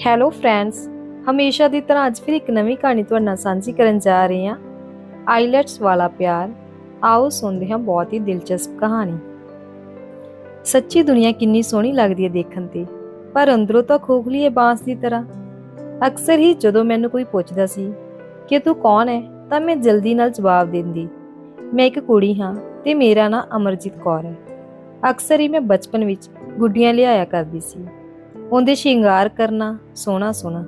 Hello friends ਹਮੇਸ਼ਾ ਦੀ ਤਰ੍ਹਾਂ ਅੱਜ ਫਿਰ ਇੱਕ ਨਵੀਂ ਕਹਾਣੀ ਤੁਹਾਡੇ ਨਾਲ ਸਾਂਝੀ ਕਰਨ ਜਾ ਰਹੀ ਹਾਂ। ਆਈਲੈਟਸ ਵਾਲਾ ਪਿਆਰ। ਆਓ ਸੁਣਦੇ ਹਾਂ ਬਹੁਤ ਹੀ ਦਿਲਚਸਪ ਕਹਾਣੀ। ਸੱਚੀ ਦੁਨੀਆ ਕਿੰਨੀ ਸੋਹਣੀ ਲੱਗਦੀ ਹੈ ਦੇਖਣ ਤੇ, ਪਰ ਅੰਦਰੋਂ ਤਾਂ ਖੋਖਲੀ ਹੈ ਬਾਂਸ ਦੀ ਤਰ੍ਹਾਂ। ਅਕਸਰ ਹੀ ਜਦੋਂ ਮੈਨੂੰ ਕੋਈ ਪੁੱਛਦਾ ਸੀ ਕਿ ਤੂੰ ਕੌਣ ਹੈ, ਤਾਂ ਮੈਂ ਜਲਦੀ ਨਾਲ ਜਵਾਬ ਦਿੰਦੀ, ਮੈਂ ਇੱਕ ਕੁੜੀ ਹਾਂ ਤੇ ਮੇਰਾ ਨਾਂ ਅਮਰਜੀਤ ਕੌਰ ਹੈ। ਅਕਸਰ ਹੀ ਮੈਂ ਬਚਪਨ ਵਿੱਚ ਗੁੱਡੀਆਂ ਲਿਆਇਆ ਕਰਦੀ ਸੀ। ਉਹਦੇ ਸ਼ਿੰਗਾਰ ਕਰਨਾ, ਸੋਹਣਾ ਸੋਹਣਾ।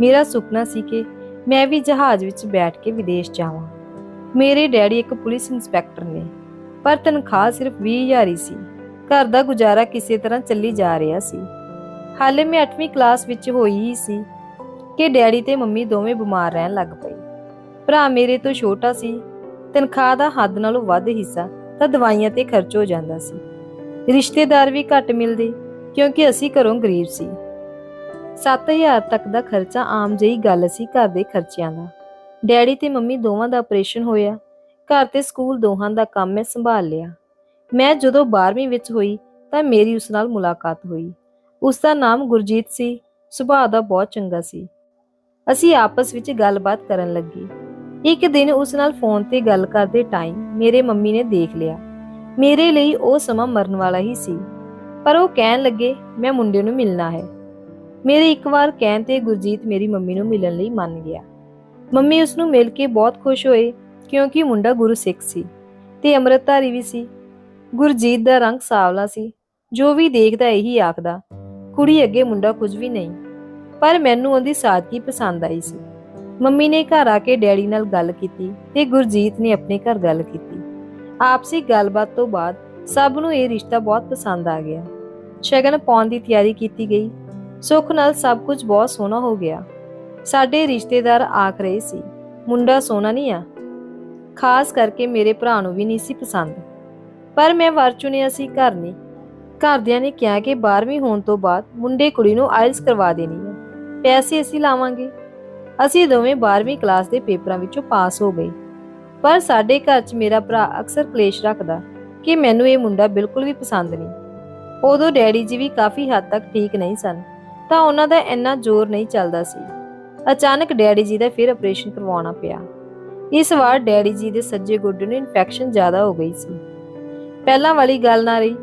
ਮੇਰਾ ਸੁਪਨਾ ਸੀ ਕਿ ਮੈਂ ਵੀ ਜਹਾਜ਼ ਵਿੱਚ ਬੈਠ ਕੇ ਵਿਦੇਸ਼ ਜਾਵਾਂ। ਮੇਰੇ ਡੈਡੀ ਇੱਕ ਪੁਲਿਸ ਇੰਸਪੈਕਟਰ ਨੇ, ਪਰ ਤਨਖਾਹ ਸਿਰਫ 20000 ਹੀ ਸੀ। ਘਰ ਦਾ ਗੁਜ਼ਾਰਾ ਕਿਸੇ ਤਰ੍ਹਾਂ ਚੱਲੀ ਜਾ ਰਿਹਾ ਸੀ। ਹਾਲੇ ਮੈਂ 8ਵੀਂ ਕਲਾਸ ਵਿੱਚ ਹੋਈ ਹੀ ਸੀ ਕਿ ਡੈਡੀ ਤੇ ਮੰਮੀ ਦੋਵੇਂ ਬਿਮਾਰ ਰਹਿਣ ਲੱਗ ਪਏ। ਭਰਾ ਮੇਰੇ ਤੋਂ ਛੋਟਾ ਸੀ, ਤਨਖਾਹ ਦਾ ਹੱਦ ਨਾਲੋਂ ਵੱਧ ਹਿੱਸਾ ਤਾਂ ਦਵਾਈਆਂ ਤੇ ਖਰਚ ਹੋ ਜਾਂਦਾ ਸੀ। ਰਿਸ਼ਤੇਦਾਰ ਵੀ ਘੱਟ ਮਿਲਦੇ ਕਿਉਂਕਿ ਅਸੀਂ ਘਰੋਂ ਗਰੀਬ ਸੀ। 7000 ਤੱਕ ਦਾ ਖਰਚਾ ਆਮ ਜਿਹੀ ਗੱਲ ਸੀ ਘਰ ਦੇ ਖਰਚਿਆਂ ਦਾ। ਡੈਡੀ ਤੇ ਮੰਮੀ ਦੋਵਾਂ ਦਾ ਆਪਰੇਸ਼ਨ ਹੋਇਆ। ਘਰ ਤੇ ਸਕੂਲ ਦੋਹਾਂ ਦਾ ਕੰਮ ਮੈਂ ਸੰਭਾਲ ਲਿਆ। ਮੈਂ ਜਦੋਂ 12ਵੀਂ ਵਿੱਚ ਹੋਈ ਤਾਂ ਮੇਰੀ ਉਸ ਨਾਲ ਮੁਲਾਕਾਤ ਹੋਈ। ਉਸ ਦਾ ਨਾਮ ਗੁਰਜੀਤ ਸੀ। ਸੁਭਾਅ ਦਾ ਬਹੁਤ ਚੰਗਾ ਸੀ। ਅਸੀਂ ਆਪਸ ਵਿੱਚ ਗੱਲਬਾਤ ਕਰਨ ਲੱਗੇ। ਇੱਕ ਦਿਨ ਉਸ ਨਾਲ ਫੋਨ ਤੇ ਗੱਲ ਕਰਦੇ ਟਾਈਮ ਮੇਰੇ ਮੰਮੀ ਨੇ ਦੇਖ ਲਿਆ। ਮੇਰੇ ਲਈ ਉਹ ਸਮਾਂ ਮਰਨ ਵਾਲਾ ਹੀ ਸੀ। ਪਰ ਉਹ ਕਹਿਣ ਲੱਗੇ, ਮੈਂ ਮੁੰਡੇ ਨੂੰ ਮਿਲਣਾ ਹੈ। ਮੇਰੇ ਇੱਕ ਵਾਰ ਕਹਿਣ ਤੇ ਗੁਰਜੀਤ ਮੇਰੀ ਮੰਮੀ ਨੂੰ ਮਿਲਣ ਲਈ ਮੰਨ ਗਿਆ। ਮੰਮੀ ਉਸ ਨੂੰ ਮਿਲ ਕੇ ਬਹੁਤ ਖੁਸ਼ ਹੋਏ, ਕਿਉਂਕਿ ਮੁੰਡਾ ਗੁਰੂ ਸਿੱਖ ਸੀ ਤੇ ਅੰਮ੍ਰਿਤਧਾਰੀ ਵੀ ਸੀ। ਗੁਰਜੀਤ ਦਾ ਰੰਗ ਸਾਵਲਾ ਸੀ, ਜੋ ਵੀ ਦੇਖਦਾ ਇਹੀ ਆਖਦਾ, ਕੁੜੀ ਅੱਗੇ ਮੁੰਡਾ ਕੁਝ ਵੀ ਨਹੀਂ। ਪਰ ਮੈਨੂੰ ਉਹਦੀ ਸਾਦਗੀ ਪਸੰਦ ਆਈ ਸੀ। ਮੰਮੀ ਨੇ ਘਰ ਆ ਕੇ ਡੈਡੀ ਨਾਲ ਗੱਲ ਕੀਤੀ ਤੇ ਗੁਰਜੀਤ ਨੇ ਆਪਣੇ ਘਰ ਗੱਲ ਕੀਤੀ। ਆਪਸੀ ਗੱਲਬਾਤ ਤੋਂ ਬਾਅਦ ਸਭ ਨੂੰ ਇਹ ਰਿਸ਼ਤਾ ਬਹੁਤ ਪਸੰਦ ਆ ਗਿਆ। ਸ਼ਗਨ ਪਾਉਣ ਦੀ ਤਿਆਰੀ ਕੀਤੀ ਗਈ। ਸੁੱਖ ਨਾਲ ਸਭ ਕੁਝ ਬਹੁਤ ਸੋਹਣਾ ਹੋ ਗਿਆ। ਸਾਡੇ ਰਿਸ਼ਤੇਦਾਰ ਆਖ ਰਹੇ ਸੀ, ਮੁੰਡਾ ਸੋਹਣਾ ਨਹੀਂ ਆ। ਖਾਸ ਕਰਕੇ ਮੇਰੇ ਭਰਾ ਨੂੰ ਵੀ ਨਹੀਂ ਸੀ ਪਸੰਦ। ਪਰ ਮੈਂ ਵਰ ਚੁਣਿਆ ਸੀ ਘਰ ਨਹੀਂ ਘਰਦਿਆਂ ਨੇ ਕਿਹਾ ਕਿ 12ਵੀਂ ਹੋਣ ਤੋਂ ਬਾਅਦ ਮੁੰਡੇ ਕੁੜੀ ਨੂੰ ਆਇਲਸ ਕਰਵਾ ਦੇਣੀ ਹੈ ਪੈਸੇ ਅਸੀਂ ਲਾਵਾਂਗੇ। ਅਸੀਂ ਦੋਵੇਂ 12ਵੀਂ ਕਲਾਸ ਦੇ ਪੇਪਰਾਂ ਵਿੱਚੋਂ ਪਾਸ ਹੋ ਗਏ। ਪਰ ਸਾਡੇ ਘਰ 'ਚ ਮੇਰਾ ਭਰਾ ਅਕਸਰ ਕਲੇਸ਼ ਰੱਖਦਾ ਕਿ ਮੈਨੂੰ ਇਹ ਮੁੰਡਾ ਬਿਲਕੁਲ ਵੀ ਪਸੰਦ ਨਹੀਂ। ਉਦੋਂ ਡੈਡੀ ਜੀ ਵੀ ਕਾਫੀ ਹੱਦ ਤੱਕ ਠੀਕ ਨਹੀਂ ਸਨ, ਤਾਂ ਉਹਨਾਂ ਦਾ ਇੰਨਾ ਜ਼ੋਰ ਨਹੀਂ ਚੱਲਦਾ ਸੀ। ਅਚਾਨਕ ਡੈਡੀ ਜੀ ਦਾ ਫਿਰ ਆਪਰੇਸ਼ਨ ਕਰਵਾਉਣਾ ਪਿਆ। ਇਸ ਵਾਰ ਡੈਡੀ ਜੀ ਦੇ ਸੱਜੇ ਗੋਡੇ ਨੂੰ ਇਨਫੈਕਸ਼ਨ ਜ਼ਿਆਦਾ ਹੋ ਗਈ ਸੀ। ਪਹਿਲਾਂ ਵਾਲੀ ਗੱਲ ਨਾ ਰਹੀ,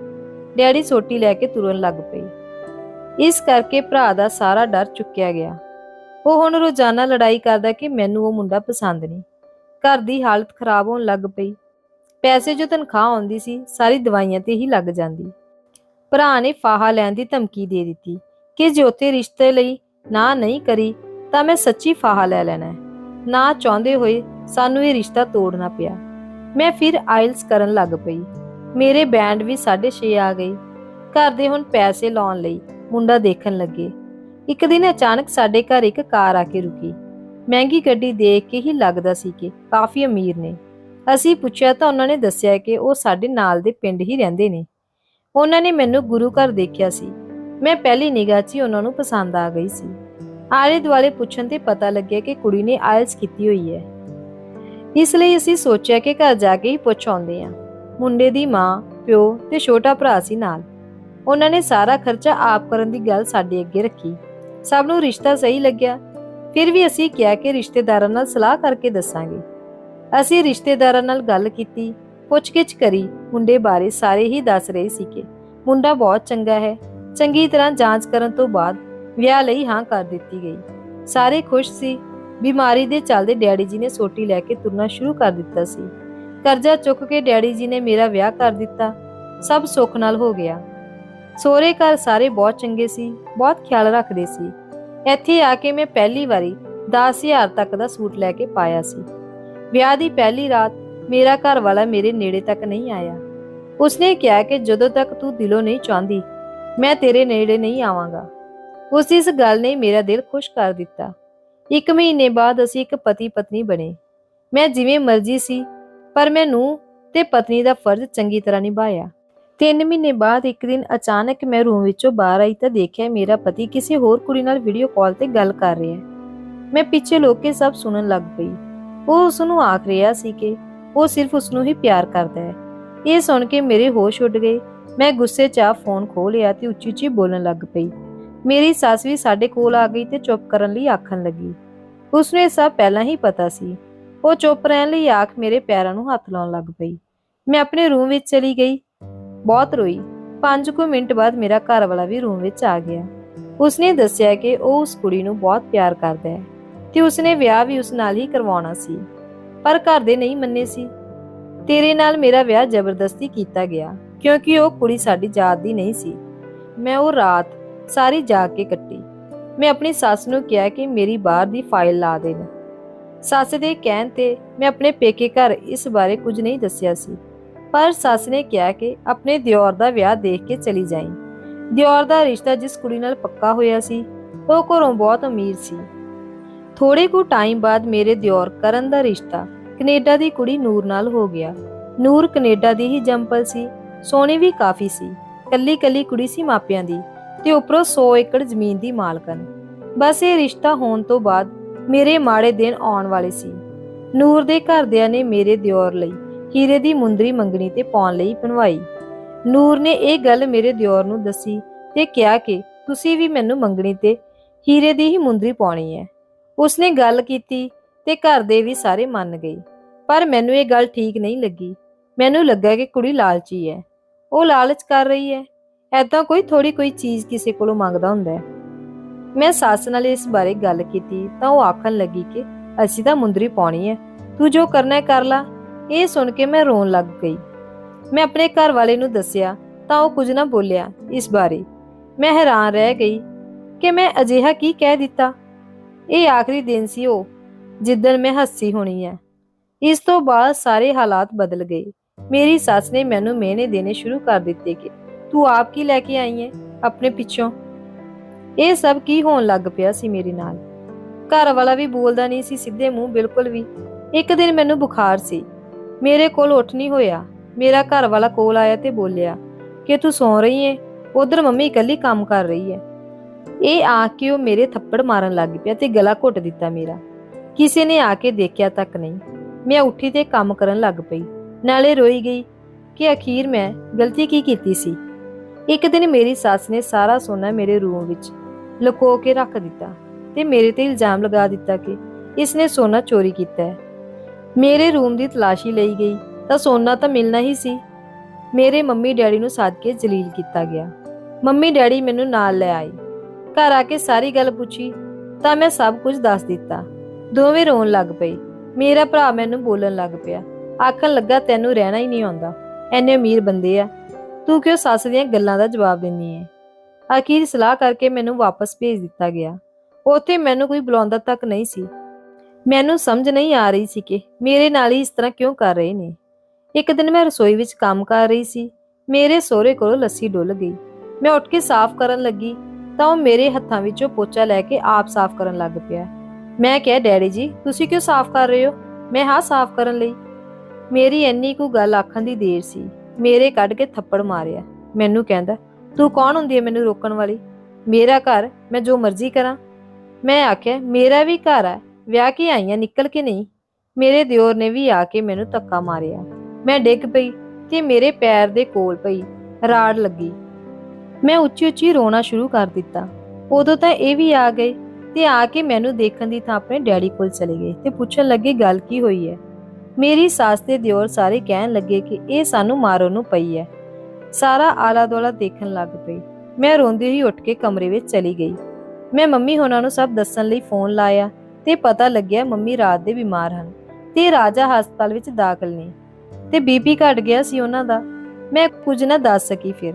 ਡੈਡੀ ਸੋਟੀ ਲੈ ਕੇ ਤੁਰਨ ਲੱਗ ਪਈ ਇਸ ਕਰਕੇ ਭਰਾ ਦਾ ਸਾਰਾ ਡਰ ਚੁੱਕਿਆ ਗਿਆ। ਉਹ ਹੁਣ ਰੋਜ਼ਾਨਾ ਲੜਾਈ ਕਰਦਾ ਕਿ ਮੈਨੂੰ ਉਹ ਮੁੰਡਾ ਪਸੰਦ ਨਹੀਂ। ਘਰ ਦੀ ਹਾਲਤ ਖਰਾਬ ਹੋਣ ਲੱਗ ਪਈ। ਪੈਸੇ ਜੋ ਤਨਖਾਹ ਆਉਂਦੀ ਸੀ, ਸਾਰੀ ਦਵਾਈਆਂ ਤੇ ਹੀ ਲੱਗ ਜਾਂਦੀ। ਭਰਾ ਨੇ ਫਾਹਾ ਲੈਣ ਦੀ ਧਮਕੀ ਦੇ ਦਿੱਤੀ ਕਿ ਜੇ ਉੱਥੇ ਰਿਸ਼ਤੇ ਲਈ ਨਾ ਨਹੀਂ ਕਰੀ, ਤਾਂ ਮੈਂ ਸੱਚੀ ਫਾਹਾ ਲੈ ਲੈਣਾ ਨਾ ਚਾਹੁੰਦੇ ਹੋਏ ਸਾਨੂੰ ਇਹ ਰਿਸ਼ਤਾ ਤੋੜਨਾ ਪਿਆ। ਮੈਂ ਫਿਰ ਆਇਲਸ ਕਰਨ ਲੱਗ ਪਈ। ਮੇਰੇ ਬੈਂਡ ਵੀ 6.5 ਆ ਗਈ ਘਰ ਦੇ ਹੁਣ ਪੈਸੇ ਲਾਉਣ ਲਈ ਮੁੰਡਾ ਦੇਖਣ ਲੱਗੇ। ਇੱਕ ਦਿਨ ਅਚਾਨਕ ਸਾਡੇ ਘਰ ਇੱਕ ਕਾਰ ਆ ਕੇ ਰੁਕੀ। ਮਹਿੰਗੀ ਗੱਡੀ ਦੇਖ ਕੇ ਹੀ ਲੱਗਦਾ ਸੀ ਕਿ ਕਾਫੀ ਅਮੀਰ ਨੇ। ਅਸੀਂ ਪੁੱਛਿਆ ਤਾਂ ਉਹਨਾਂ ਨੇ ਦੱਸਿਆ ਕਿ ਉਹ ਸਾਡੇ ਨਾਲ ਦੇ ਪਿੰਡ ਹੀ ਰਹਿੰਦੇ ਨੇ। ਉਹਨਾਂ ਨੇ ਮੈਨੂੰ ਗੁਰੂ ਘਰ ਦੇਖਿਆ ਸੀ। ਮੈਂ ਪਹਿਲੀ ਨਿਗਾਹ 'ਚ ਹੀ ਉਹਨਾਂ ਨੂੰ ਪਸੰਦ ਆ ਗਈ ਸੀ। ਆਲੇ ਦੁਆਲੇ ਪੁੱਛਣ ਤੇ ਪਤਾ ਲੱਗਿਆ ਕਿ ਕੁੜੀ ਨੇ ਆਇਲਸ ਕੀਤੀ ਹੋਈ ਹੈ। ਇਸ ਲਈ ਅਸੀਂ ਸੋਚਿਆ ਕਿ ਘਰ ਜਾ ਕੇ ਹੀ ਪੁੱਛ ਆਉਂਦੇ ਹਾਂ। ਮੁੰਡੇ ਦੀ ਮਾਂ, ਪਿਓ ਤੇ ਛੋਟਾ ਭਰਾ ਸੀ ਨਾਲ। ਉਹਨਾਂ ਨੇ ਸਾਰਾ ਖਰਚਾ ਆਪ ਕਰਨ ਦੀ ਗੱਲ ਸਾਡੇ ਅੱਗੇ ਰੱਖੀ। ਸਭ ਨੂੰ ਰਿਸ਼ਤਾ ਸਹੀ ਲੱਗਿਆ। ਫਿਰ ਵੀ ਅਸੀਂ ਕਿਹਾ ਕਿ ਰਿਸ਼ਤੇਦਾਰਾਂ ਨਾਲ ਸਲਾਹ ਕਰਕੇ ਦੱਸਾਂਗੇ। ਅਸੀਂ ਰਿਸ਼ਤੇਦਾਰਾਂ ਨਾਲ ਗੱਲ ਕੀਤੀ। ਪੁੱਛਗਿੱਛ ਕਰੀ, ਮੁੰਡੇ ਬਾਰੇ ਸਾਰੇ ਹੀ ਦੱਸ ਰਹੇ ਸੀ ਕਿ ਮੁੰਡਾ ਬਹੁਤ ਚੰਗਾ ਹੈ। ਚੰਗੀ ਤਰ੍ਹਾਂ ਜਾਂਚ ਕਰਨ ਤੋਂ ਬਾਅਦ ਵਿਆਹ ਲਈ ਹਾਂ ਕਰ ਦਿੱਤੀ ਗਈ। ਸਾਰੇ ਖੁਸ਼ ਸੀ। ਬਿਮਾਰੀ ਦੇ ਚੱਲਦੇ ਡੈਡੀ ਜੀ ਨੇ ਸੋਟੀ ਲੈ ਕੇ ਤੁਰਨਾ ਸ਼ੁਰੂ ਕਰ ਦਿੱਤਾ ਸੀ। ਕਰਜ਼ਾ ਚੁੱਕ ਕੇ ਡੈਡੀ ਜੀ ਨੇ ਮੇਰਾ ਵਿਆਹ ਕਰ ਦਿੱਤਾ। ਸਭ ਸੁੱਖ ਨਾਲ ਹੋ ਗਿਆ। ਸੋਹਰੇ ਘਰ ਸਾਰੇ ਬਹੁਤ ਚੰਗੇ ਸੀ। ਬਹੁਤ ਖਿਆਲ ਰੱਖਦੇ ਸੀ। ਇੱਥੇ ਆ ਕੇ ਮੈਂ ਪਹਿਲੀ ਵਾਰੀ 10000 ਤੱਕ ਦਾ ਸੂਟ ਲੈ ਕੇ ਪਾਇਆ ਸੀ। ਵਿਆਹ ਦੀ ਪਹਿਲੀ ਰਾਤ ਮੇਰਾ ਘਰ ਵਾਲਾ ਮੇਰੇ ਨੇੜੇ ਤੱਕ ਨਹੀਂ ਆਇਆ। ਉਸਨੇ ਕਿਹਾ ਕਿ ਜਦੋਂ ਤੱਕ ਤੂੰ ਦਿਲੋਂ ਨਹੀਂ ਚਾਹੁੰਦੀ, ਮੈਂ ਤੇਰੇ ਨੇੜੇ ਨਹੀਂ ਆਵਾਂਗਾ। ਉਸ ਇਸ ਗੱਲ ਨੇ ਮੇਰਾ ਦਿਲ ਖੁਸ਼ ਕਰ ਦਿੱਤਾ। ਇੱਕ ਮਹੀਨੇ ਬਾਅਦ ਅਸੀਂ ਇੱਕ ਪਤੀ ਪਤਨੀ ਬਣੇ। ਮੈਂ ਜਿਵੇਂ ਮਰਜ਼ੀ ਸੀ, ਪਰ ਮੈਂ ਨੂੰ ਤੇ ਪਤਨੀ ਦਾ ਫਰਜ਼ ਚੰਗੀ ਤਰ੍ਹਾਂ ਨਿਭਾਇਆ। ਤਿੰਨ ਮਹੀਨੇ ਬਾਅਦ ਇੱਕ ਦਿਨ ਅਚਾਨਕ ਮੈਂ ਰੂਮ ਵਿੱਚੋਂ ਬਾਹਰ ਆਈ ਤਾਂ ਦੇਖਿਆ ਮੇਰਾ ਪਤੀ ਕਿਸੇ ਹੋਰ ਕੁੜੀ ਨਾਲ ਵੀਡੀਓ ਕਾਲ ਤੇ ਗੱਲ ਕਰ ਰਿਹਾ ਹੈ। ਮੈਂ ਪਿੱਛੇ ਲੋਕ ਕੇ ਸਭ ਸੁਣਨ ਲੱਗ ਪਈ। ਉਹ ਉਸ ਨੂੰ ਆਖ ਰਿਹਾ ਸੀ ਕਿ ਉਹ ਸਿਰਫ ਉਸ ਨੂੰ ਹੀ ਪਿਆਰ ਕਰਦਾ ਹੈ। ਇਹ ਸੁਣ ਕੇ ਮੇਰੇ ਹੋਸ਼ ਉੱਡ ਗਏ। ਮੈਂ ਗੁੱਸੇ 'ਚ ਆ ਫੋਨ ਖੋਹ ਲਿਆ ਤੇ ਉੱਚੀ ਉੱਚੀ ਬੋਲਣ ਲੱਗ ਪਈ। ਮੇਰੀ ਸੱਸ ਵੀ ਸਾਡੇ ਕੋਲ ਆ ਗਈ ਤੇ ਚੁੱਪ ਕਰਨ ਲਈ ਆਖਣ ਲੱਗੀ। ਉਸਨੂੰ ਇਹ ਸਭ ਪਹਿਲਾਂ ਹੀ ਪਤਾ ਸੀ। ਉਹ ਚੁੱਪ ਰਹਿਣ ਲਈ ਆਖ ਮੇਰੇ ਪੈਰਾਂ ਨੂੰ ਹੱਥ ਲਾਉਣ ਲੱਗ ਪਈ। ਮੈਂ ਆਪਣੇ ਰੂਮ ਵਿੱਚ ਚਲੀ ਗਈ। ਬਹੁਤ ਰੋਈ। 5 ਕੁ ਮਿੰਟ ਬਾਅਦ ਮੇਰਾ ਘਰ ਵਾਲਾ ਵੀ ਰੂਮ ਵਿੱਚ ਆ ਗਿਆ। ਉਸਨੇ ਦੱਸਿਆ ਕਿ ਉਹ ਉਸ ਕੁੜੀ ਨੂੰ ਬਹੁਤ ਪਿਆਰ ਕਰਦਾ ਹੈ ਤੇ ਉਸਨੇ ਵਿਆਹ ਵੀ ਉਸ ਨਾਲ ਹੀ ਕਰਵਾਉਣਾ ਸੀ। ਪਰ ਘਰ ਦੇ ਨਹੀਂ ਮੰਨੇ ਸੀ। ਤੇਰੇ ਨਾਲ ਮੇਰਾ ਵਿਆਹ ਜ਼ਬਰਦਸਤੀ ਕੀਤਾ ਗਿਆ, ਕਿਉਂਕਿ ਉਹ ਕੁੜੀ ਸਾਡੀ ਜਾਤ ਦੀ ਨਹੀਂ ਸੀ। ਮੈਂ ਉਹ ਰਾਤ ਸਾਰੀ ਜਾਗ ਕੇ ਕੱਟੀ। ਮੈਂ ਆਪਣੀ ਸੱਸ ਨੂੰ ਕਿਹਾ ਕਿ ਮੇਰੀ ਬਾਹਰ ਦੀ ਫਾਈਲ ਲਾ ਦੇਣ। ਸੱਸ ਦੇ ਕਹਿਣ ਤੇ ਮੈਂ ਆਪਣੇ ਪੇਕੇ ਘਰ ਇਸ ਬਾਰੇ ਕੁਝ ਨਹੀਂ ਦੱਸਿਆ ਸੀ। ਪਰ ਸੱਸ ਨੇ ਕਿਹਾ ਕਿ ਆਪਣੇ ਦਿਓਰ ਦਾ ਵਿਆਹ ਦੇਖ ਕੇ ਚਲੀ ਜਾਈਂ। ਦਿਓਰ ਦਾ ਰਿਸ਼ਤਾ ਜਿਸ ਕੁੜੀ ਨਾਲ ਪੱਕਾ ਹੋਇਆ ਸੀ, ਉਹ ਘਰੋਂ ਬਹੁਤ ਅਮੀਰ ਸੀ। ਥੋੜੇ ਕੁ ਟਾਈਮ ਬਾਅਦ ਮੇਰੇ ਦਿਓਰ ਕਰਨ ਦਾ ਰਿਸ਼ਤਾ ਕੈਨੇਡਾ ਦੀ ਕੁੜੀ ਨੂਰ ਨਾਲ ਹੋ ਗਿਆ। ਨੂਰ ਕੈਨੇਡਾ ਦੀ ਹੀ ਜੰਪਲ ਸੀ, ਸੋਹਣੀ ਵੀ ਕਾਫੀ ਸੀ ਕੱਲੀ ਕੱਲੀ ਕੁੜੀ ਸੀ ਮਾਪਿਆਂ ਦੀ ਤੇ ਉੱਪਰੋਂ 100 ਏਕੜ ਜ਼ਮੀਨ ਦੀ ਮਾਲਕਨ ਬਸ ਇਹ ਰਿਸ਼ਤਾ ਹੋਣ ਤੋਂ ਬਾਅਦ ਮੇਰੇ ਮਾੜੇ ਦਿਨ ਆਉਣ ਵਾਲੇ ਸੀ। ਨੂਰ ਦੇ ਘਰਦਿਆਂ ਨੇ ਮੇਰੇ ਦਿਓਰ ਲਈ ਹੀਰੇ ਦੀ ਮੁੰਦਰੀ ਮੰਗਣੀ ਤੇ ਪਾਉਣ ਲਈ ਬਣਵਾਈ। ਨੂਰ ਨੇ ਇਹ ਗੱਲ ਮੇਰੇ ਦਿਓਰ ਨੂੰ ਦੱਸੀ ਤੇ ਕਿਹਾ ਕਿ, ਤੁਸੀਂ ਵੀ ਮੈਨੂੰ ਮੰਗਣੀ ਤੇ ਹੀਰੇ ਦੀ ਹੀ ਮੁੰਦਰੀ ਪਾਉਣੀ ਹੈ। ਉਸਨੇ ਗੱਲ ਕੀਤੀ ਤੇ ਘਰ ਦੇ ਵੀ ਸਾਰੇ ਮੰਨ ਗਏ। ਪਰ ਮੈਨੂੰ ਇਹ ਗੱਲ ਠੀਕ ਨਹੀਂ ਲੱਗੀ। ਮੈਨੂੰ ਲੱਗਾ ਕਿ ਕੁੜੀ ਲਾਲਚੀ ਹੈ। ਉਹ ਲਾਲਚ ਕਰ ਰਹੀ ਹੈ। ਐਦਾਂ ਕੋਈ ਥੋੜੀ ਕੋਈ ਚੀਜ਼ ਕਿਸੇ ਕੋਲੋਂ ਮੰਗਦਾ ਹੁੰਦਾ ਹੈ। ਮੈਂ ਸੱਸ ਨਾਲ ਇਸ ਬਾਰੇ ਗੱਲ ਕੀਤੀ ਤਾਂ ਉਹ ਆਖਣ ਲੱਗੀ ਕਿ ਅਸੀਂ ਤਾਂ ਮੁੰਦਰੀ ਪਾਉਣੀ ਹੈ। ਤੂੰ ਜੋ ਕਰਨਾ ਹੈ ਕਰ ਲੈ। ਇਹ ਸੁਣ ਕੇ ਮੈਂ ਰੋਣ ਲੱਗ ਗਈ। ਮੈਂ ਆਪਣੇ ਘਰ ਵਾਲੇ ਨੂੰ ਦੱਸਿਆ ਤਾਂ ਉਹ ਕੁਝ ਨਾ ਬੋਲਿਆ ਇਸ ਬਾਰੇ। ਮੈਂ ਹੈਰਾਨ ਰਹਿ ਗਈ ਕਿ ਮੈਂ ਅਜਿਹਾ ਕੀ ਕਹਿ ਦਿੱਤਾ। ਇਹ ਆਖਰੀ ਦਿਨ ਸੀ ਉਹ, ਜਿੱਦਣ ਮੈਂ ਹੱਸੀ ਹੋਣੀ ਹੈ ਇਸ ਤੋਂ ਬਾਅਦ ਸਾਰੇ ਹਾਲਾਤ ਬਦਲ ਗਏ। ਮੇਰੀ ਸੱਸ ਨੇ ਮੈਨੂੰ ਮਿਹਨੇ ਦੇਣੇ ਸ਼ੁਰੂ ਕਰ ਦਿੱਤੇ ਕਿ ਤੂੰ ਆਪ ਕੀ ਲੈ ਕੇ ਆਈ ਹੈ ਆਪਣੇ ਪਿੱਛੋਂ? ਇਹ ਸਭ ਕੀ ਹੋਣ ਲੱਗ ਪਿਆ ਸੀ ਮੇਰੇ ਨਾਲ। ਘਰ ਵਾਲਾ ਵੀ ਬੋਲਦਾ ਨਹੀਂ ਸੀ, ਸਿੱਧੇ ਮੂੰਹ ਬਿਲਕੁਲ ਵੀ। ਇੱਕ ਦਿਨ ਮੈਨੂੰ ਬੁਖਾਰ ਸੀ। ਮੇਰੇ ਕੋਲ ਉੱਠ ਨਹੀਂ ਹੋਇਆ। ਮੇਰਾ ਘਰ ਵਾਲਾ ਕੋਲ ਆਇਆ ਤੇ ਬੋਲਿਆ, ਕਿ ਤੂੰ ਸੌਂ ਰਹੀ ਏ ਉਧਰ ਮੰਮੀ ਇਕੱਲੀ ਕੰਮ ਕਰ ਰਹੀ ਹੈ ਇਹ ਆ ਕੇ ਉਹ ਮੇਰੇ ਥੱਪੜ ਮਾਰਨ ਲੱਗ ਪਿਆ ਤੇ ਗਲਾ ਘੁੱਟ ਦਿੱਤਾ ਮੇਰਾ। ਕਿਸੇ ਨੇ ਆ ਕੇ ਦੇਖਿਆ ਤੱਕ ਨਹੀਂ। ਮੈਂ ਉੱਠੀ ਤੇ ਕੰਮ ਕਰਨ ਲੱਗ ਪਈ। ਨਾਲੇ ਰੋਈ ਗਈ ਕਿ ਅਖੀਰ ਮੈਂ ਗਲਤੀ ਕੀ ਕੀਤੀ ਸੀ? ਇੱਕ ਦਿਨ ਮੇਰੀ ਸੱਸ ਨੇ ਸਾਰਾ ਸੋਨਾ ਮੇਰੇ ਰੂਮ ਵਿੱਚ ਲੁਕੋ ਕੇ ਰੱਖ ਦਿੱਤਾ ਤੇ ਮੇਰੇ ਤੇ ਇਲਜ਼ਾਮ ਲਗਾ ਦਿੱਤਾ ਕਿ ਇਸ ਨੇ ਸੋਨਾ ਚੋਰੀ ਕੀਤਾ ਹੈ। ਮੇਰੇ ਰੂਮ ਦੀ ਤਲਾਸ਼ੀ ਲਈ ਗਈ ਤਾਂ ਸੋਨਾ ਤਾਂ ਮਿਲਣਾ ਹੀ ਸੀ। ਮੇਰੇ ਮੰਮੀ ਡੈਡੀ ਨੂੰ ਸਾਧ ਕੇ ਜਲੀਲ ਕੀਤਾ ਗਿਆ। ਮੰਮੀ ਡੈਡੀ ਮੈਨੂੰ ਨਾਲ ਲੈ ਆਏ। ਘਰ ਆ ਕੇ ਸਾਰੀ ਗੱਲ ਪੁੱਛੀ ਤਾਂ ਮੈਂ ਸਭ ਕੁਝ ਦੱਸ ਦਿੱਤਾ। ਦੋਵੇਂ ਰੋਣ ਲੱਗ ਪਏ। ਮੇਰਾ ਭਰਾ ਮੈਨੂੰ ਬੋਲਣ ਲੱਗ ਪਿਆ। ਆਖਣ ਲੱਗਾ, ਤੈਨੂੰ ਰਹਿਣਾ ਹੀ ਨਹੀਂ ਆਉਂਦਾ। ਐਨੇ ਅਮੀਰ ਬੰਦੇ ਆ। ਤੂੰ ਕਿਉਂ ਸੱਸ ਦੀਆਂ ਗੱਲਾਂ ਦਾ ਜਵਾਬ ਦਿੰਨੀ ਹੈ ਅਖੀਰ ਸਲਾਹ ਕਰਕੇ ਮੈਨੂੰ ਵਾਪਸ ਭੇਜ ਦਿੱਤਾ ਗਿਆ। ਉੱਥੇ ਮੈਨੂੰ ਕੋਈ ਬੁਲਾਉਂਦਾ ਤੱਕ ਨਹੀਂ ਸੀ। ਮੈਨੂੰ ਸਮਝ ਨਹੀਂ ਆ ਰਹੀ ਸੀ ਕਿ ਮੇਰੇ ਨਾਲ ਹੀ ਇਸ ਤਰ੍ਹਾਂ ਕਿਉਂ ਕਰ ਰਹੇ ਨੇ। ਇੱਕ ਦਿਨ ਮੈਂ ਰਸੋਈ ਵਿੱਚ ਕੰਮ ਕਰ ਰਹੀ ਸੀ। ਮੇਰੇ ਸਹੁਰੇ ਕੋਲੋਂ ਲੱਸੀ ਡੁੱਲ ਗਈ। ਮੈਂ ਉੱਠ ਕੇ ਸਾਫ਼ ਕਰਨ ਲੱਗੀ। ਤਾਂ ਉਹ ਮੇਰੇ ਹੱਥਾਂ ਵਿੱਚੋਂ ਪੋਚਾ ਲੈ ਕੇ ਆਪ ਸਾਫ਼ ਕਰਨ ਲੱਗ ਪਿਆ। ਮੈਂ ਕਿਹਾ, ਡੈਡੀ ਜੀ, ਤੁਸੀਂ ਕਿਉਂ ਸਾਫ਼ ਕਰ ਰਹੇ ਹੋ? ਮੈਂ ਹਾਂ ਸਾਫ਼ ਕਰਨ ਲਈ। ਮੇਰੀ ਇੰਨੀ ਕੁ ਗੱਲ ਆਖਣ ਦੀ ਦੇਰ ਸੀ। ਮੇਰੇ ਕੱਢ ਕੇ ਥੱਪੜ ਮਾਰਿਆ। ਮੈਨੂੰ ਕਹਿੰਦਾ, ਤੂੰ ਕੌਣ ਹੁੰਦੀ ਹੈ ਮੈਨੂੰ ਰੋਕਣ ਵਾਲੀ? ਮੇਰਾ ਘਰ, ਮੈਂ ਜੋ ਮਰਜ਼ੀ ਕਰਾਂ। ਮੈਂ ਆਖਿਆ, ਮੇਰਾ ਵੀ ਘਰ ਹੈ ਵਿਆਹ ਕੇ ਆਈਆਂ ਨਿਕਲ ਕੇ ਨਹੀਂ? ਮੇਰੇ ਦਿਓਰ ਨੇ ਵੀ ਆ ਕੇ ਮੈਨੂੰ ਧੱਕਾ ਮਾਰਿਆ। ਮੈਂ ਡਿੱਗ ਪਈ ਤੇ ਮੇਰੇ ਪੈਰ ਦੇ ਕੋਲ ਪਈ, ਰਾੜ ਲੱਗੀ। ਮੈਂ ਉੱਚੀ ਉੱਚੀ ਰੋਣਾ ਸ਼ੁਰੂ ਕਰ ਦਿੱਤਾ। ਉਦੋਂ ਤਾਂ ਇਹ ਵੀ ਆ ਗਏ ਤੇ ਆ ਕੇ ਮੈਨੂੰ ਦੇਖਣ ਦੀ ਥਾਂ ਆਪਣੇ ਡੈਡੀ ਕੋਲ ਚਲੇ ਗਏ ਤੇ ਪੁੱਛਣ ਲੱਗੇ, ਗੱਲ ਕੀ ਹੋਈ ਹੈ ਮੇਰੀ ਸੱਸ ਤੇ ਦਿਓਰ ਸਾਰੇ ਕਹਿਣ ਲੱਗੇ ਕਿ ਇਹ ਸਾਨੂੰ ਮਾਰਨ ਨੂੰ ਪਈ ਹੈ ਸਾਰਾ ਆਲਾ ਦੋਲਾ ਦੇਖਣ ਲੱਗ ਪਈ ਮੈਂ ਰੋਂਦੀ ਹੋਈ ਉੱਠ ਕੇ ਕਮਰੇ ਵਿੱਚ ਚਲੀ ਗਈ। ਮੈਂ ਮੰਮੀ ਹੋਣਾ ਨੂੰ ਸਭ ਦੱਸਣ ਲਈ ਫੋਨ ਲਾਇਆ ਤੇ ਪਤਾ ਲੱਗਿਆ ਮੰਮੀ ਰਾਤ ਦੇ ਬਿਮਾਰ ਹਨ ਤੇ ਰਾਜਾ ਹਸਪਤਾਲ ਵਿੱਚ ਦਾਖਲ ਨੇ ਤੇ ਬੀਪੀ ਘਟ ਗਿਆ ਸੀ ਉਹਨਾਂ ਦਾ। ਮੈਂ ਕੁਝ ਨਾ ਦੱਸ ਸਕੀ ਫਿਰ।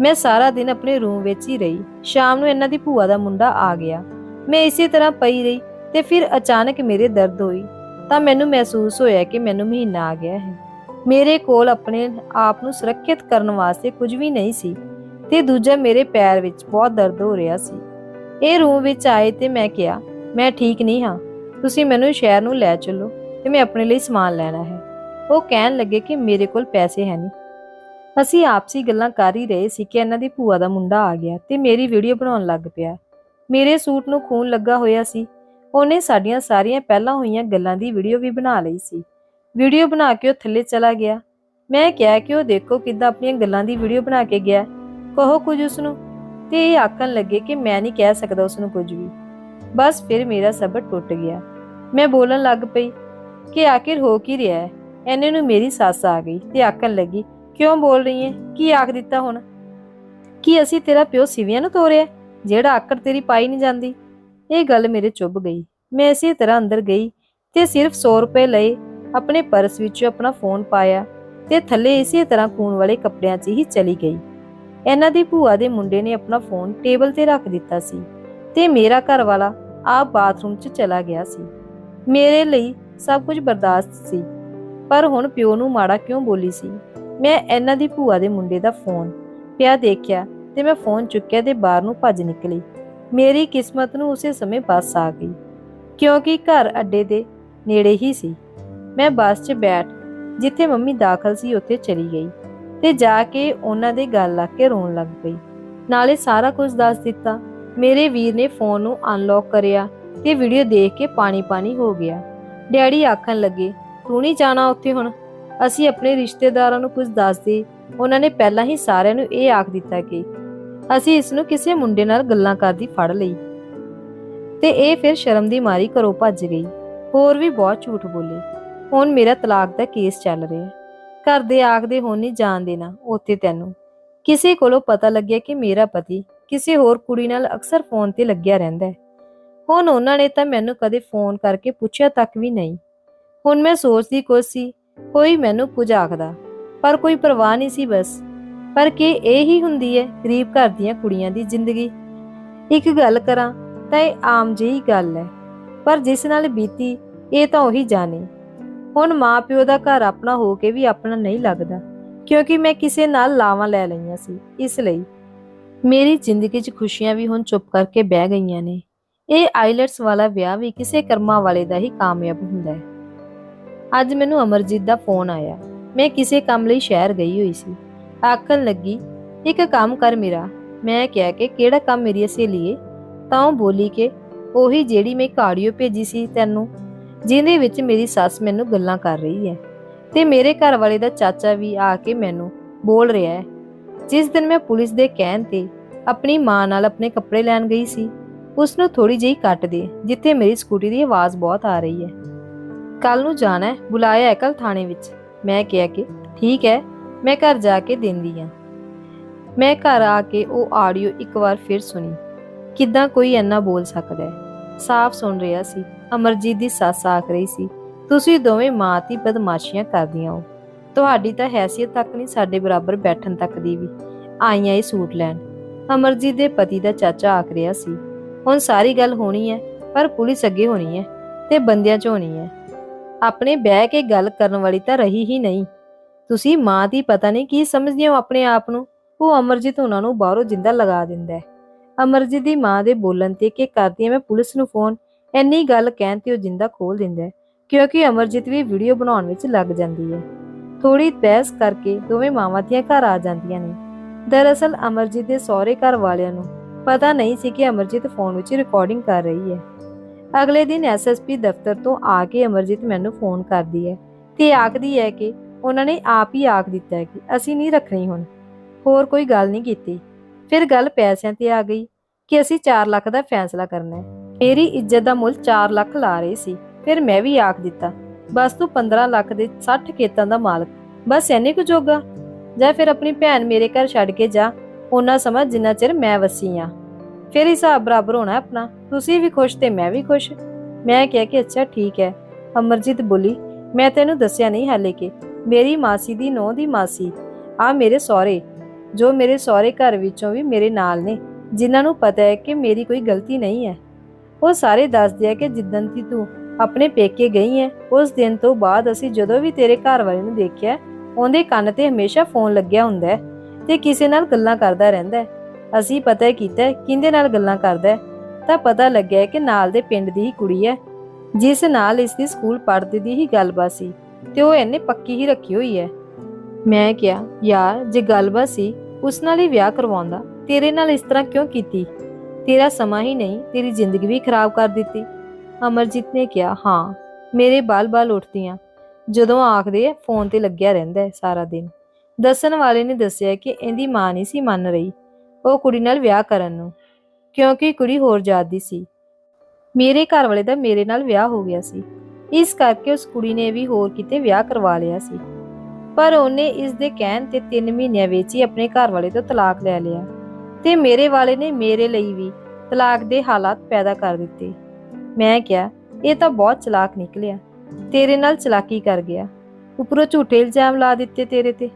ਮੈਂ ਸਾਰਾ ਦਿਨ ਆਪਣੇ ਰੂਮ ਵਿੱਚ ਹੀ ਰਹੀ। ਸ਼ਾਮ ਨੂੰ ਇਹਨਾਂ ਦੀ ਭੂਆ ਦਾ ਮੁੰਡਾ ਆ ਗਿਆ। ਮੈਂ ਇਸੇ ਤਰ੍ਹਾਂ ਪਈ ਰਹੀ ਤੇ ਫਿਰ ਅਚਾਨਕ ਮੇਰੇ ਦਰਦ ਹੋਈ। ਤਾਂ ਮੈਨੂੰ ਮਹਿਸੂਸ ਹੋਇਆ ਕਿ ਮੈਨੂੰ ਮਹੀਨਾ ਆ ਗਿਆ ਹੈ। ਮੇਰੇ ਕੋਲ ਆਪਣੇ ਆਪ ਨੂੰ ਸੁਰੱਖਿਅਤ ਕਰਨ ਵਾਸਤੇ ਕੁਝ ਵੀ ਨਹੀਂ ਸੀ ਤੇ ਦੂਜਾ ਮੇਰੇ ਪੈਰ ਵਿੱਚ ਬਹੁਤ ਦਰਦ ਹੋ ਰਿਹਾ ਸੀ। ਇਹ ਰੂਮ ਵਿੱਚ ਆਏ ਤੇ ਮੈਂ ਕਿਹਾ, ਮੈਂ ਠੀਕ ਨਹੀਂ ਹਾਂ। ਤੁਸੀਂ ਮੈਨੂੰ ਸ਼ਹਿਰ ਨੂੰ ਲੈ ਚੱਲੋ ਤੇ ਮੈਂ ਆਪਣੇ ਲਈ ਸਮਾਨ ਲੈਣਾ ਹੈ। ਉਹ ਕਹਿਣ ਲੱਗੇ ਕਿ ਮੇਰੇ ਕੋਲ ਪੈਸੇ ਹੈ ਨਹੀਂ। ਅਸੀਂ ਆਪਸੀ ਗੱਲਾਂ ਕਰ ਹੀ ਰਹੇ ਸੀ ਕਿ ਇਹਨਾਂ ਦੀ ਭੂਆ ਦਾ ਮੁੰਡਾ ਆ ਗਿਆ ਤੇ ਮੇਰੀ ਵੀਡੀਓ ਬਣਾਉਣ ਲੱਗ ਪਿਆ। ਮੇਰੇ ਸੂਟ ਨੂੰ ਖੂਨ ਲੱਗਾ ਹੋਇਆ ਸੀ। ਉਹਨੇ ਸਾਡੀਆਂ ਸਾਰੀਆਂ ਪਹਿਲਾਂ ਹੋਈਆਂ ਗੱਲਾਂ ਦੀ ਵੀਡੀਓ ਵੀ ਬਣਾ ਲਈ ਸੀ। ਵੀਡੀਓ ਬਣਾ ਕੇ ਉਹ ਥੱਲੇ ਚਲਾ ਗਿਆ। ਮੈਂ ਕਿਹਾ ਕਿ ਉਹ ਦੇਖੋ ਕਿੱਦਾਂ ਆਪਣੀਆਂ ਗੱਲਾਂ ਦੀ ਵੀਡੀਓ ਬਣਾ ਕੇ ਗਿਆ। ਕਹੋ ਕੁਝ ਉਸ ਨੂੰ ਤੇ ਇਹ ਆਖਣ ਲੱਗੇ ਕਿ ਮੈਂ ਨਹੀਂ ਕਹਿ ਸਕਦਾ ਉਸ ਨੂੰ ਕੁਝ ਵੀ। ਬਸ ਫਿਰ ਮੇਰਾ ਸਬਰ ਟੁੱਟ ਗਿਆ। ਮੈਂ ਬੋਲਣ ਲੱਗ ਪਈ ਕਿ ਆਖਿਰ ਹੋ ਕੀ ਰਿਹਾ ਹੈ? ਐਨੇ ਨੂੰ ਮੇਰੀ ਸੱਸ ਆ ਗਈ ਤੇ ਆਖਣ ਲੱਗੀ ਕਿਉਂ ਬੋਲ ਰਹੀ ਹੈ ਕੀ ਆਖ ਦਿੱਤਾ ਹੁਣ? ਕੀ ਅਸੀਂ ਤੇਰਾ ਪਿਓ ਸਿਵਿਆਂ ਨੂੰ ਤੋਰਿਆ? ਜਿਹੜਾ ਆਕੜ ਤੇਰੀ ਪਾਈ ਨਹੀਂ ਜਾਂਦੀ। ਇਹ ਗੱਲ ਮੇਰੇ ਚੁੱਭ ਗਈ। ਮੈਂ ਇਸੇ ਤਰ੍ਹਾਂ ਅੰਦਰ ਗਈ ਤੇ ਸਿਰਫ 100 ਰੁਪਏ ਲਏ, ਆਪਣੇ ਪਰਸ ਵਿੱਚੋਂ ਆਪਣਾ ਫੋਨ ਪਾਇਆ ਤੇ ਥੱਲੇ ਇਸੇ ਤਰ੍ਹਾਂ ਖੂਨ ਵਾਲੇ ਕੱਪੜਿਆਂ 'ਚ ਹੀ ਚਲੀ ਗਈ। ਇਹਨਾਂ ਦੀ ਭੂਆ ਦੇ ਮੁੰਡੇ ਨੇ ਆਪਣਾ ਫੋਨ ਟੇਬਲ ਤੇ ਰੱਖ ਦਿੱਤਾ ਸੀ ਤੇ ਮੇਰਾ ਘਰ ਵਾਲਾ ਆਪ ਬਾਥਰੂਮ 'ਚ ਚਲਾ ਗਿਆ ਸੀ। ਮੇਰੇ ਲਈ ਸਭ ਕੁਝ ਬਰਦਾਸ਼ਤ ਸੀ। ਪਰ ਹੁਣ ਪਿਓ ਨੂੰ ਮਾੜਾ ਕਿਉਂ ਬੋਲੀ ਸੀ? ਮੈਂ ਇਹਨਾਂ ਦੀ ਭੂਆ ਦੇ ਮੁੰਡੇ ਦਾ ਫੋਨ ਪਿਆ ਦੇਖਿਆ ਤੇ ਮੈਂ ਫੋਨ ਚੁੱਕਿਆ ਤੇ ਬਾਹਰ ਨੂੰ ਭੱਜ ਨਿਕਲੀ। ਮੇਰੀ ਕਿਸਮਤ ਨੂੰ ਉਸੇ ਸਮੇਂ ਬੱਸ ਆ ਗਈ, ਕਿਉਂਕਿ ਘਰ ਅੱਡੇ ਦੇ ਨੇੜੇ ਹੀ ਸੀ। ਮੈਂ ਬੱਸ 'ਚ ਬੈਠ ਜਿੱਥੇ ਮੰਮੀ ਦਾਖਲ ਸੀ ਉੱਥੇ ਚਲੀ ਗਈ ਤੇ ਜਾ ਕੇ ਉਹਨਾਂ ਦੇ ਗੱਲ ਲੱਗ ਕੇ ਰੋਣ ਲੱਗ ਪਈ। ਨਾਲੇ ਸਾਰਾ ਕੁਝ ਦੱਸ ਦਿੱਤਾ। ਮੇਰੇ ਵੀਰ ਨੇ ਫੋਨ ਨੂੰ ਅਨਲੌਕ ਕਰਿਆ ਤੇ ਵੀਡੀਓ ਦੇਖ ਕੇ ਪਾਣੀ ਪਾਣੀ ਹੋ ਗਿਆ। ਡੈਡੀ ਆਖਣ ਲੱਗੇ, ਤੂੰ ਨਹੀਂ ਜਾਣਾ ਉੱਥੇ ਹੁਣ? ਅਸੀਂ ਆਪਣੇ ਰਿਸ਼ਤੇਦਾਰਾਂ ਨੂੰ ਕੁਝ ਦੱਸਦੇ, ਉਹਨਾਂ ਨੇ ਪਹਿਲਾਂ ਹੀ ਸਾਰਿਆਂ ਨੂੰ ਇਹ ਆਖ ਦਿੱਤਾ ਕਿ ਅਸੀਂ ਇਸ ਨੂੰ ਕਿਸੇ ਮੁੰਡੇ ਨਾਲ ਗੱਲਾਂ ਕਰਦੀ ਫੜ ਲਈ। ਤੇ ਇਹ ਫਿਰ ਸ਼ਰਮ ਦੀ ਮਾਰੀ ਘਰੋਂ ਭੱਜ ਗਈ। ਹੋਰ ਵੀ ਬਹੁਤ ਝੂਠ ਬੋਲੇ। ਹੁਣ ਮੇਰਾ ਤਲਾਕ ਦਾ ਕੇਸ ਚੱਲ ਰਿਹਾ। ਘਰ ਦੇ ਆਖਦੇ ਹੁਣ ਨਹੀਂ ਜਾਣ ਦੇਣਾ ਉੱਥੇ ਤੈਨੂੰ। ਕਿਸੇ ਕੋਲੋਂ ਪਤਾ ਲੱਗਿਆ ਕਿ ਮੇਰਾ ਪਤੀ ਕਿਸੇ ਹੋਰ ਕੁੜੀ ਨਾਲ ਅਕਸਰ ਫੋਨ ਤੇ ਲੱਗਿਆ ਰਹਿੰਦਾ ਹੈ। ਹੁਣ ਉਹਨਾਂ ਨੇ ਤਾਂ ਮੈਨੂੰ ਕਦੇ ਫੋਨ ਕਰਕੇ ਪੁੱਛਿਆ ਤੱਕ ਵੀ ਨਹੀਂ। ਹੁਣ ਮੈਂ ਸੋਚਦੀ ਕੁਛ ਸੀ ਕੋਈ ਮੈਨੂੰ ਕੁਝ ਆਖਦਾ। ਪਰ ਕੋਈ ਪਰਵਾਹ ਨਹੀਂ ਸੀ ਬਸ। ਪਰ ਕਿ ਇਹ ਹੀ ਹੁੰਦੀ ਹੈ ਗਰੀਬ ਘਰ ਦੀਆਂ ਕੁੜੀਆਂ ਦੀ ਜ਼ਿੰਦਗੀ। ਇੱਕ ਗੱਲ ਕਰਾਂ ਤਾਂ ਇਹ ਆਮ ਜਿਹੀ ਗੱਲ ਹੈ ਪਰ ਜਿਸ ਨਾਲ ਬੀਤੀ, ਇਹ ਤਾਂ ਉਹੀ ਜਾਣੇ। ਹੁਣ ਮਾਪਿਓ ਦਾ ਘਰ ਆਪਣਾ ਹੋ ਕੇ ਵੀ ਆਪਣਾ ਨਹੀਂ ਲੱਗਦਾ, ਕਿਉਂਕਿ ਮੈਂ ਕਿਸੇ ਨਾਲ ਲਾਵਾਂ ਲੈ ਲਈਆਂ ਸੀ, ਇਸ ਲਈ। ਮੇਰੀ ਜ਼ਿੰਦਗੀ 'ਚ ਖੁਸ਼ੀਆਂ ਵੀ ਹੁਣ ਚੁੱਪ ਕਰਕੇ ਬਹਿ ਗਈਆਂ ਨੇ। ਇਹ ਆਈਲੈਟਸ ਵਾਲਾ ਵਿਆਹ ਵੀ ਕਿਸੇ ਕਰਮਾਂ ਵਾਲੇ ਦਾ ਹੀ ਕਾਮਯਾਬ ਹੁੰਦਾ ਹੈ ਅੱਜ ਮੈਨੂੰ ਅਮਰਜੀਤ ਦਾ ਫੋਨ ਆਇਆ। ਮੈਂ ਕਿਸੇ ਕੰਮ ਲਈ ਸ਼ਹਿਰ ਗਈ ਹੋਈ ਸੀ। ਆਖਣ ਲੱਗੀ, ਇੱਕ ਕੰਮ ਕਰ ਮੇਰਾ। ਮੈਂ ਕਿਹਾ ਕਿ ਕਿਹੜਾ ਕੰਮ ਮੇਰੀ ਸਹੇਲੀਏ ਤਾਂ ਉਹ ਬੋਲੀ ਕਿ ਉਹੀ ਜਿਹੜੀ ਮੈਂ ਕਾਰਡੀਓ ਭੇਜੀ ਸੀ ਤੈਨੂੰ, ਜਿਹਦੇ ਵਿੱਚ ਮੇਰੀ ਸੱਸ ਮੈਨੂੰ ਗੱਲਾਂ ਕਰ ਰਹੀ ਹੈ। ਤੇ ਮੇਰੇ ਘਰ ਵਾਲੇ ਦਾ ਚਾਚਾ ਵੀ ਆ ਕੇ ਮੈਨੂੰ ਬੋਲ ਰਿਹਾ ਹੈ। ਜਿਸ ਦਿਨ ਮੈਂ ਪੁਲਿਸ ਦੇ ਕਹਿਣ ਤੇ ਆਪਣੀ ਮਾਂ ਨਾਲ ਆਪਣੇ ਕੱਪੜੇ ਲੈਣ ਗਈ ਸੀ ਉਸ ਨੂੰ ਥੋੜੀ ਜਿਹੀ ਕੱਟ ਦੇ, ਜਿੱਥੇ ਮੇਰੀ ਸਕੂਟੀ ਦੀ ਆਵਾਜ਼ ਬਹੁਤ ਆ ਰਹੀ ਹੈ। ਕੱਲ ਨੂੰ ਜਾਣਾ ਹੈ, ਬੁਲਾਇਆ ਹੈ ਕੱਲ ਥਾਣੇ ਵਿੱਚ। ਮੈਂ ਕਿਹਾ ਕਿ ਠੀਕ ਹੈ, ਮੈਂ ਘਰ ਜਾ ਕੇ ਦਿੰਦੀ ਆ ਮੈਂ ਘਰ ਆ ਕੇ ਉਹ ਆਡੀਓ ਇੱਕ ਵਾਰ ਫਿਰ ਸੁਣੀ। ਕਿੱਦਾਂ ਕੋਈ ਇੰਨਾ ਬੋਲ ਸਕਦਾ ਹੈ? ਸਾਫ਼ ਸੁਣ ਰਿਹਾ ਸੀ। ਅਮਰਜੀਤ ਦੀ ਸੱਸ ਆਖ ਰਹੀ ਸੀ, ਤੁਸੀਂ ਦੋਵੇਂ ਮਾਂ ਦੀ ਬਦਮਾਸ਼ੀਆਂ ਕਰਦੀਆਂ ਹੋ। ਤੁਹਾਡੀ ਤਾਂ ਹੈਸੀਅਤ ਤੱਕ ਨਹੀਂ ਸਾਡੇ ਬਰਾਬਰ ਬੈਠਣ ਤੱਕ ਦੀ ਵੀ। ਆਈਆਂ ਇਹ ਸੂਟ ਲੈਣ। ਅਮਰਜੀਤ ਦੇ ਪਤੀ ਦਾ ਚਾਚਾ ਆਖ ਰਿਹਾ ਸੀ, ਹੁਣ ਸਾਰੀ ਗੱਲ ਹੋਣੀ ਹੈ, ਪਰ ਪੁਲਿਸ ਅੱਗੇ ਹੋਣੀ ਹੈ ਤੇ ਬੰਦਿਆਂ 'ਚ ਹੋਣੀ ਹੈ। ਆਪਣੇ ਬਹਿ ਕੇ ਗੱਲ ਕਰਨ ਵਾਲੀ ਤਾਂ ਰਹੀ ਹੀ ਨਹੀਂ। ਤੁਸੀਂ ਮਾਂ ਦੀ ਪਤਾ ਨਹੀਂ ਕੀ ਸਮਝਦੇ ਹੋ ਆਪਣੇ ਆਪ ਨੂੰ। ਉਹ ਅਮਰਜੀਤ ਉਹਨਾਂ ਨੂੰ ਬਾਹਰੋਂ ਜਿੰਦਾ ਲਗਾ ਦਿੰਦਾ ਹੈ। ਅਮਰਜੀਤ ਦੀ ਮਾਂ ਦੇ ਬੋਲਣ ਤੇ ਕਿ ਕਰਦੀ ਹਾਂ ਮੈਂ ਪੁਲਿਸ ਨੂੰ ਫੋਨ ਇੰਨੀ ਗੱਲ ਕਹਿਣ ਤੇ ਉਹ ਜਿੰਦਾ ਖੋਲ ਦਿੰਦਾ ਹੈ, ਕਿਉਂਕਿ ਅਮਰਜੀਤ ਵੀ ਵੀਡੀਓ ਬਣਾਉਣ ਵਿੱਚ ਲੱਗ ਜਾਂਦੀ ਹੈ ਥੋੜੀ ਬਹਿਸ ਕਰਕੇ ਦੋਵੇਂ ਮਾਵਾਂ ਦੀਆਂ ਘਰ ਆ ਜਾਂਦੀਆਂ ਨੇ। ਦਰਅਸਲ ਅਮਰਜੀਤ ਦੇ ਸਹੁਰੇ ਘਰ ਵਾਲਿਆਂ ਨੂੰ ਪਤਾ ਨਹੀਂ ਸੀ ਕਿ ਅਮਰਜੀਤ ਫੋਨ ਵਿੱਚ ਰਿਕਾਰਡਿੰਗ ਕਰ ਰਹੀ ਹੈ ਅਗਲੇ ਦਿਨ ਐਸਐਸਪੀ ਦਫ਼ਤਰ ਤੋਂ ਆ ਕੇ ਅਮਰਜੀਤ ਮੈਨੂੰ ਫੋਨ ਕਰਦੀ ਹੈ ਤੇ ਆਖਦੀ ਹੈ ਕਿ ਉਹਨਾਂ ਨੇ ਆਪ ਹੀ ਆਖ ਦਿੱਤਾ ਹੈ ਕਿ ਅਸੀਂ ਨਹੀਂ ਰੱਖਣੀ ਹੁਣ, ਹੋਰ ਕੋਈ ਗੱਲ ਨਹੀਂ ਕੀਤੀ। ਫਿਰ ਗੱਲ ਪੈਸਿਆਂ ਤੇ ਆ ਗਈ ਕਿ ਅਸੀਂ 4 ਲੱਖ ਦਾ ਫੈਸਲਾ ਕਰਨਾ ਹੈ। ਮੇਰੀ ਇੱਜ਼ਤ ਦਾ ਮੁੱਲ 4 ਲੱਖ ਲਾ ਰਹੇ ਸੀ, ਫਿਰ ਮੈਂ ਵੀ ਆਖ ਦਿੱਤਾ। ਬਸ ਤੂੰ 15 ਲੱਖ ਦੇ 60 ਖੇਤਾਂ ਦਾ ਮਾਲਕ, ਬਸ ਐਨੇ ਕੁ ਜੋਗਾ? ਜਾਂ ਫਿਰ ਆਪਣੀ ਭੈਣ ਮੇਰੇ ਘਰ ਛੱਡ ਕੇ ਜਾ, ਉਹਨਾਂ ਸਮਾਂ ਜਿੰਨਾ ਚਿਰ ਮੈਂ ਵਸੀ ਆ ਫਿਰ ਹਿਸਾਬ ਬਰਾਬਰ ਹੋਣਾ ਆਪਣਾ। ਤੁਸੀਂ ਵੀ ਖੁਸ਼ ਤੇ ਮੈਂ ਵੀ ਖੁਸ਼। ਮੈਂ ਕਿਹਾ ਕਿ ਅੱਛਾ, ਠੀਕ ਹੈ। ਅਮਰਜੀਤ ਬੋਲੀ, ਮੈਂ ਤੈਨੂੰ ਦੱਸਿਆ ਨਹੀਂ ਹਾਲੇ ਕਿ ਮੇਰੀ ਮਾਸੀ ਦੀ ਨੌਂ ਦੀ ਮਾਸੀ, ਆ ਮੇਰੇ ਸਹੁਰੇ, ਜੋ ਮੇਰੇ ਸਹੁਰੇ ਘਰ ਵਿੱਚੋਂ ਵੀ ਮੇਰੇ ਨਾਲ ਨੇ, ਜਿਨ੍ਹਾਂ ਨੂੰ ਪਤਾ ਹੈ ਕਿ ਮੇਰੀ ਕੋਈ ਗਲਤੀ ਨਹੀਂ ਹੈ। ਉਹ ਸਾਰੇ ਦੱਸਦੇ ਆ ਕਿ ਜਿੱਦਨ ਦੀ ਤੂੰ ਆਪਣੇ ਪੇਕੇ ਗਈ ਹੈ, ਉਸ ਦਿਨ ਤੋਂ ਬਾਅਦ ਅਸੀਂ ਜਦੋਂ ਵੀ ਤੇਰੇ ਘਰ ਵਾਲੇ ਨੂੰ ਦੇਖਿਆ, ਉਹਦੇ ਕੰਨ ਤੇ ਹਮੇਸ਼ਾ ਫੋਨ ਲੱਗਿਆ ਹੁੰਦਾ ਹੈ ਤੇ ਕਿਸੇ ਨਾਲ ਗੱਲਾਂ ਕਰਦਾ ਰਹਿੰਦਾ ਹੈ। ਅਸੀਂ ਪਤਾ ਕੀਤਾ ਹੈ ਕਿਹਦੇ ਨਾਲ ਗੱਲਾਂ ਕਰਦਾ ਤਾਂ ਪਤਾ ਲੱਗਿਆ ਕਿ ਨਾਲ ਦੇ ਪਿੰਡ ਦੀ ਹੀ ਕੁੜੀ ਹੈ, ਜਿਸ ਨਾਲ ਇਸ ਦੀ ਸਕੂਲ ਪੜ੍ਹਦੀ ਦੀ ਹੀ ਗੱਲਬਾਤ ਸੀ ਤੇ ਉਹ ਇਹਨੇ ਪੱਕੀ ਹੀ ਰੱਖੀ ਹੋਈ ਹੈ। ਮੈਂ ਕਿਹਾ, ਯਾਰ, ਜੇ ਗੱਲਬਾਤ ਸੀ, ਉਸ ਨਾਲ ਹੀ ਵਿਆਹ ਕਰਵਾਉਂਦਾ, ਤੇਰੇ ਨਾਲ ਇਸ ਤਰ੍ਹਾਂ ਕਿਉਂ ਕੀਤੀ? ਤੇਰਾ ਸਮਾਂ ਹੀ ਨਹੀਂ, ਤੇਰੀ ਜ਼ਿੰਦਗੀ ਵੀ ਖਰਾਬ ਕਰ ਦਿੱਤੀ। ਅਮਰਜੀਤ ਨੇ ਕਿਹਾ, ਹਾਂ, ਮੇਰੇ ਬਾਲ-ਬਾਲ ਉੱਠਦੀਆਂ। ਜਦੋਂ ਆਖਦੇ ਆ, ਫੋਨ ਤੇ ਲੱਗਿਆ ਰਹਿੰਦਾ ਹੈ ਸਾਰਾ ਦਿਨ। ਦੱਸਣ ਵਾਲੇ ਨੇ ਦੱਸਿਆ ਕਿ ਇਹਦੀ ਮਾਂ ਨਹੀਂ ਸੀ ਮੰਨ ਰਹੀ। ਉਹ ਕੁੜੀ ਨਾਲ ਵਿਆਹ ਕਰਨ ਨੂੰ, ਕਿਉਂਕਿ ਕੁੜੀ ਹੋਰ ਜਾਤ ਦੀ ਸੀ। ਮੇਰੇ ਘਰ ਵਾਲੇ ਦਾ ਮੇਰੇ ਨਾਲ ਵਿਆਹ ਹੋ ਗਿਆ ਸੀ। ਇਸ ਕਰਕੇ ਉਸ ਕੁੜੀ ਨੇ ਵੀ ਹੋਰ ਕਿਤੇ ਵਿਆਹ ਕਰਵਾ ਲਿਆ ਸੀ। ਪਰ ਉਹਨੇ ਇਸ ਦੇ ਕਹਿਣ ਤੇ 3 ਮਹੀਨਿਆਂ ਵਿੱਚ ਹੀ ਆਪਣੇ ਘਰ ਵਾਲੇ ਤੋਂ ਤਲਾਕ ਲੈ ਲਿਆ ਤੇ ਮੇਰੇ ਵਾਲੇ ਨੇ ਮੇਰੇ ਲਈ ਵੀ ਤਲਾਕ ਦੇ ਹਾਲਾਤ ਪੈਦਾ ਕਰ ਦਿੱਤੇ। ਮੈਂ ਕਿਹਾ, ਇਹ ਤਾਂ ਬਹੁਤ ਚਲਾਕ ਨਿਕਲਿਆ। ਤੇਰੇ ਨਾਲ ਚਲਾਕੀ ਕਰ ਗਿਆ। ਉੱਪਰੋਂ ਝੂਠੇ ਇਲਜ਼ਾਮ ਲਾ ਦਿੱਤੇ ਤੇਰੇ ਤੇ।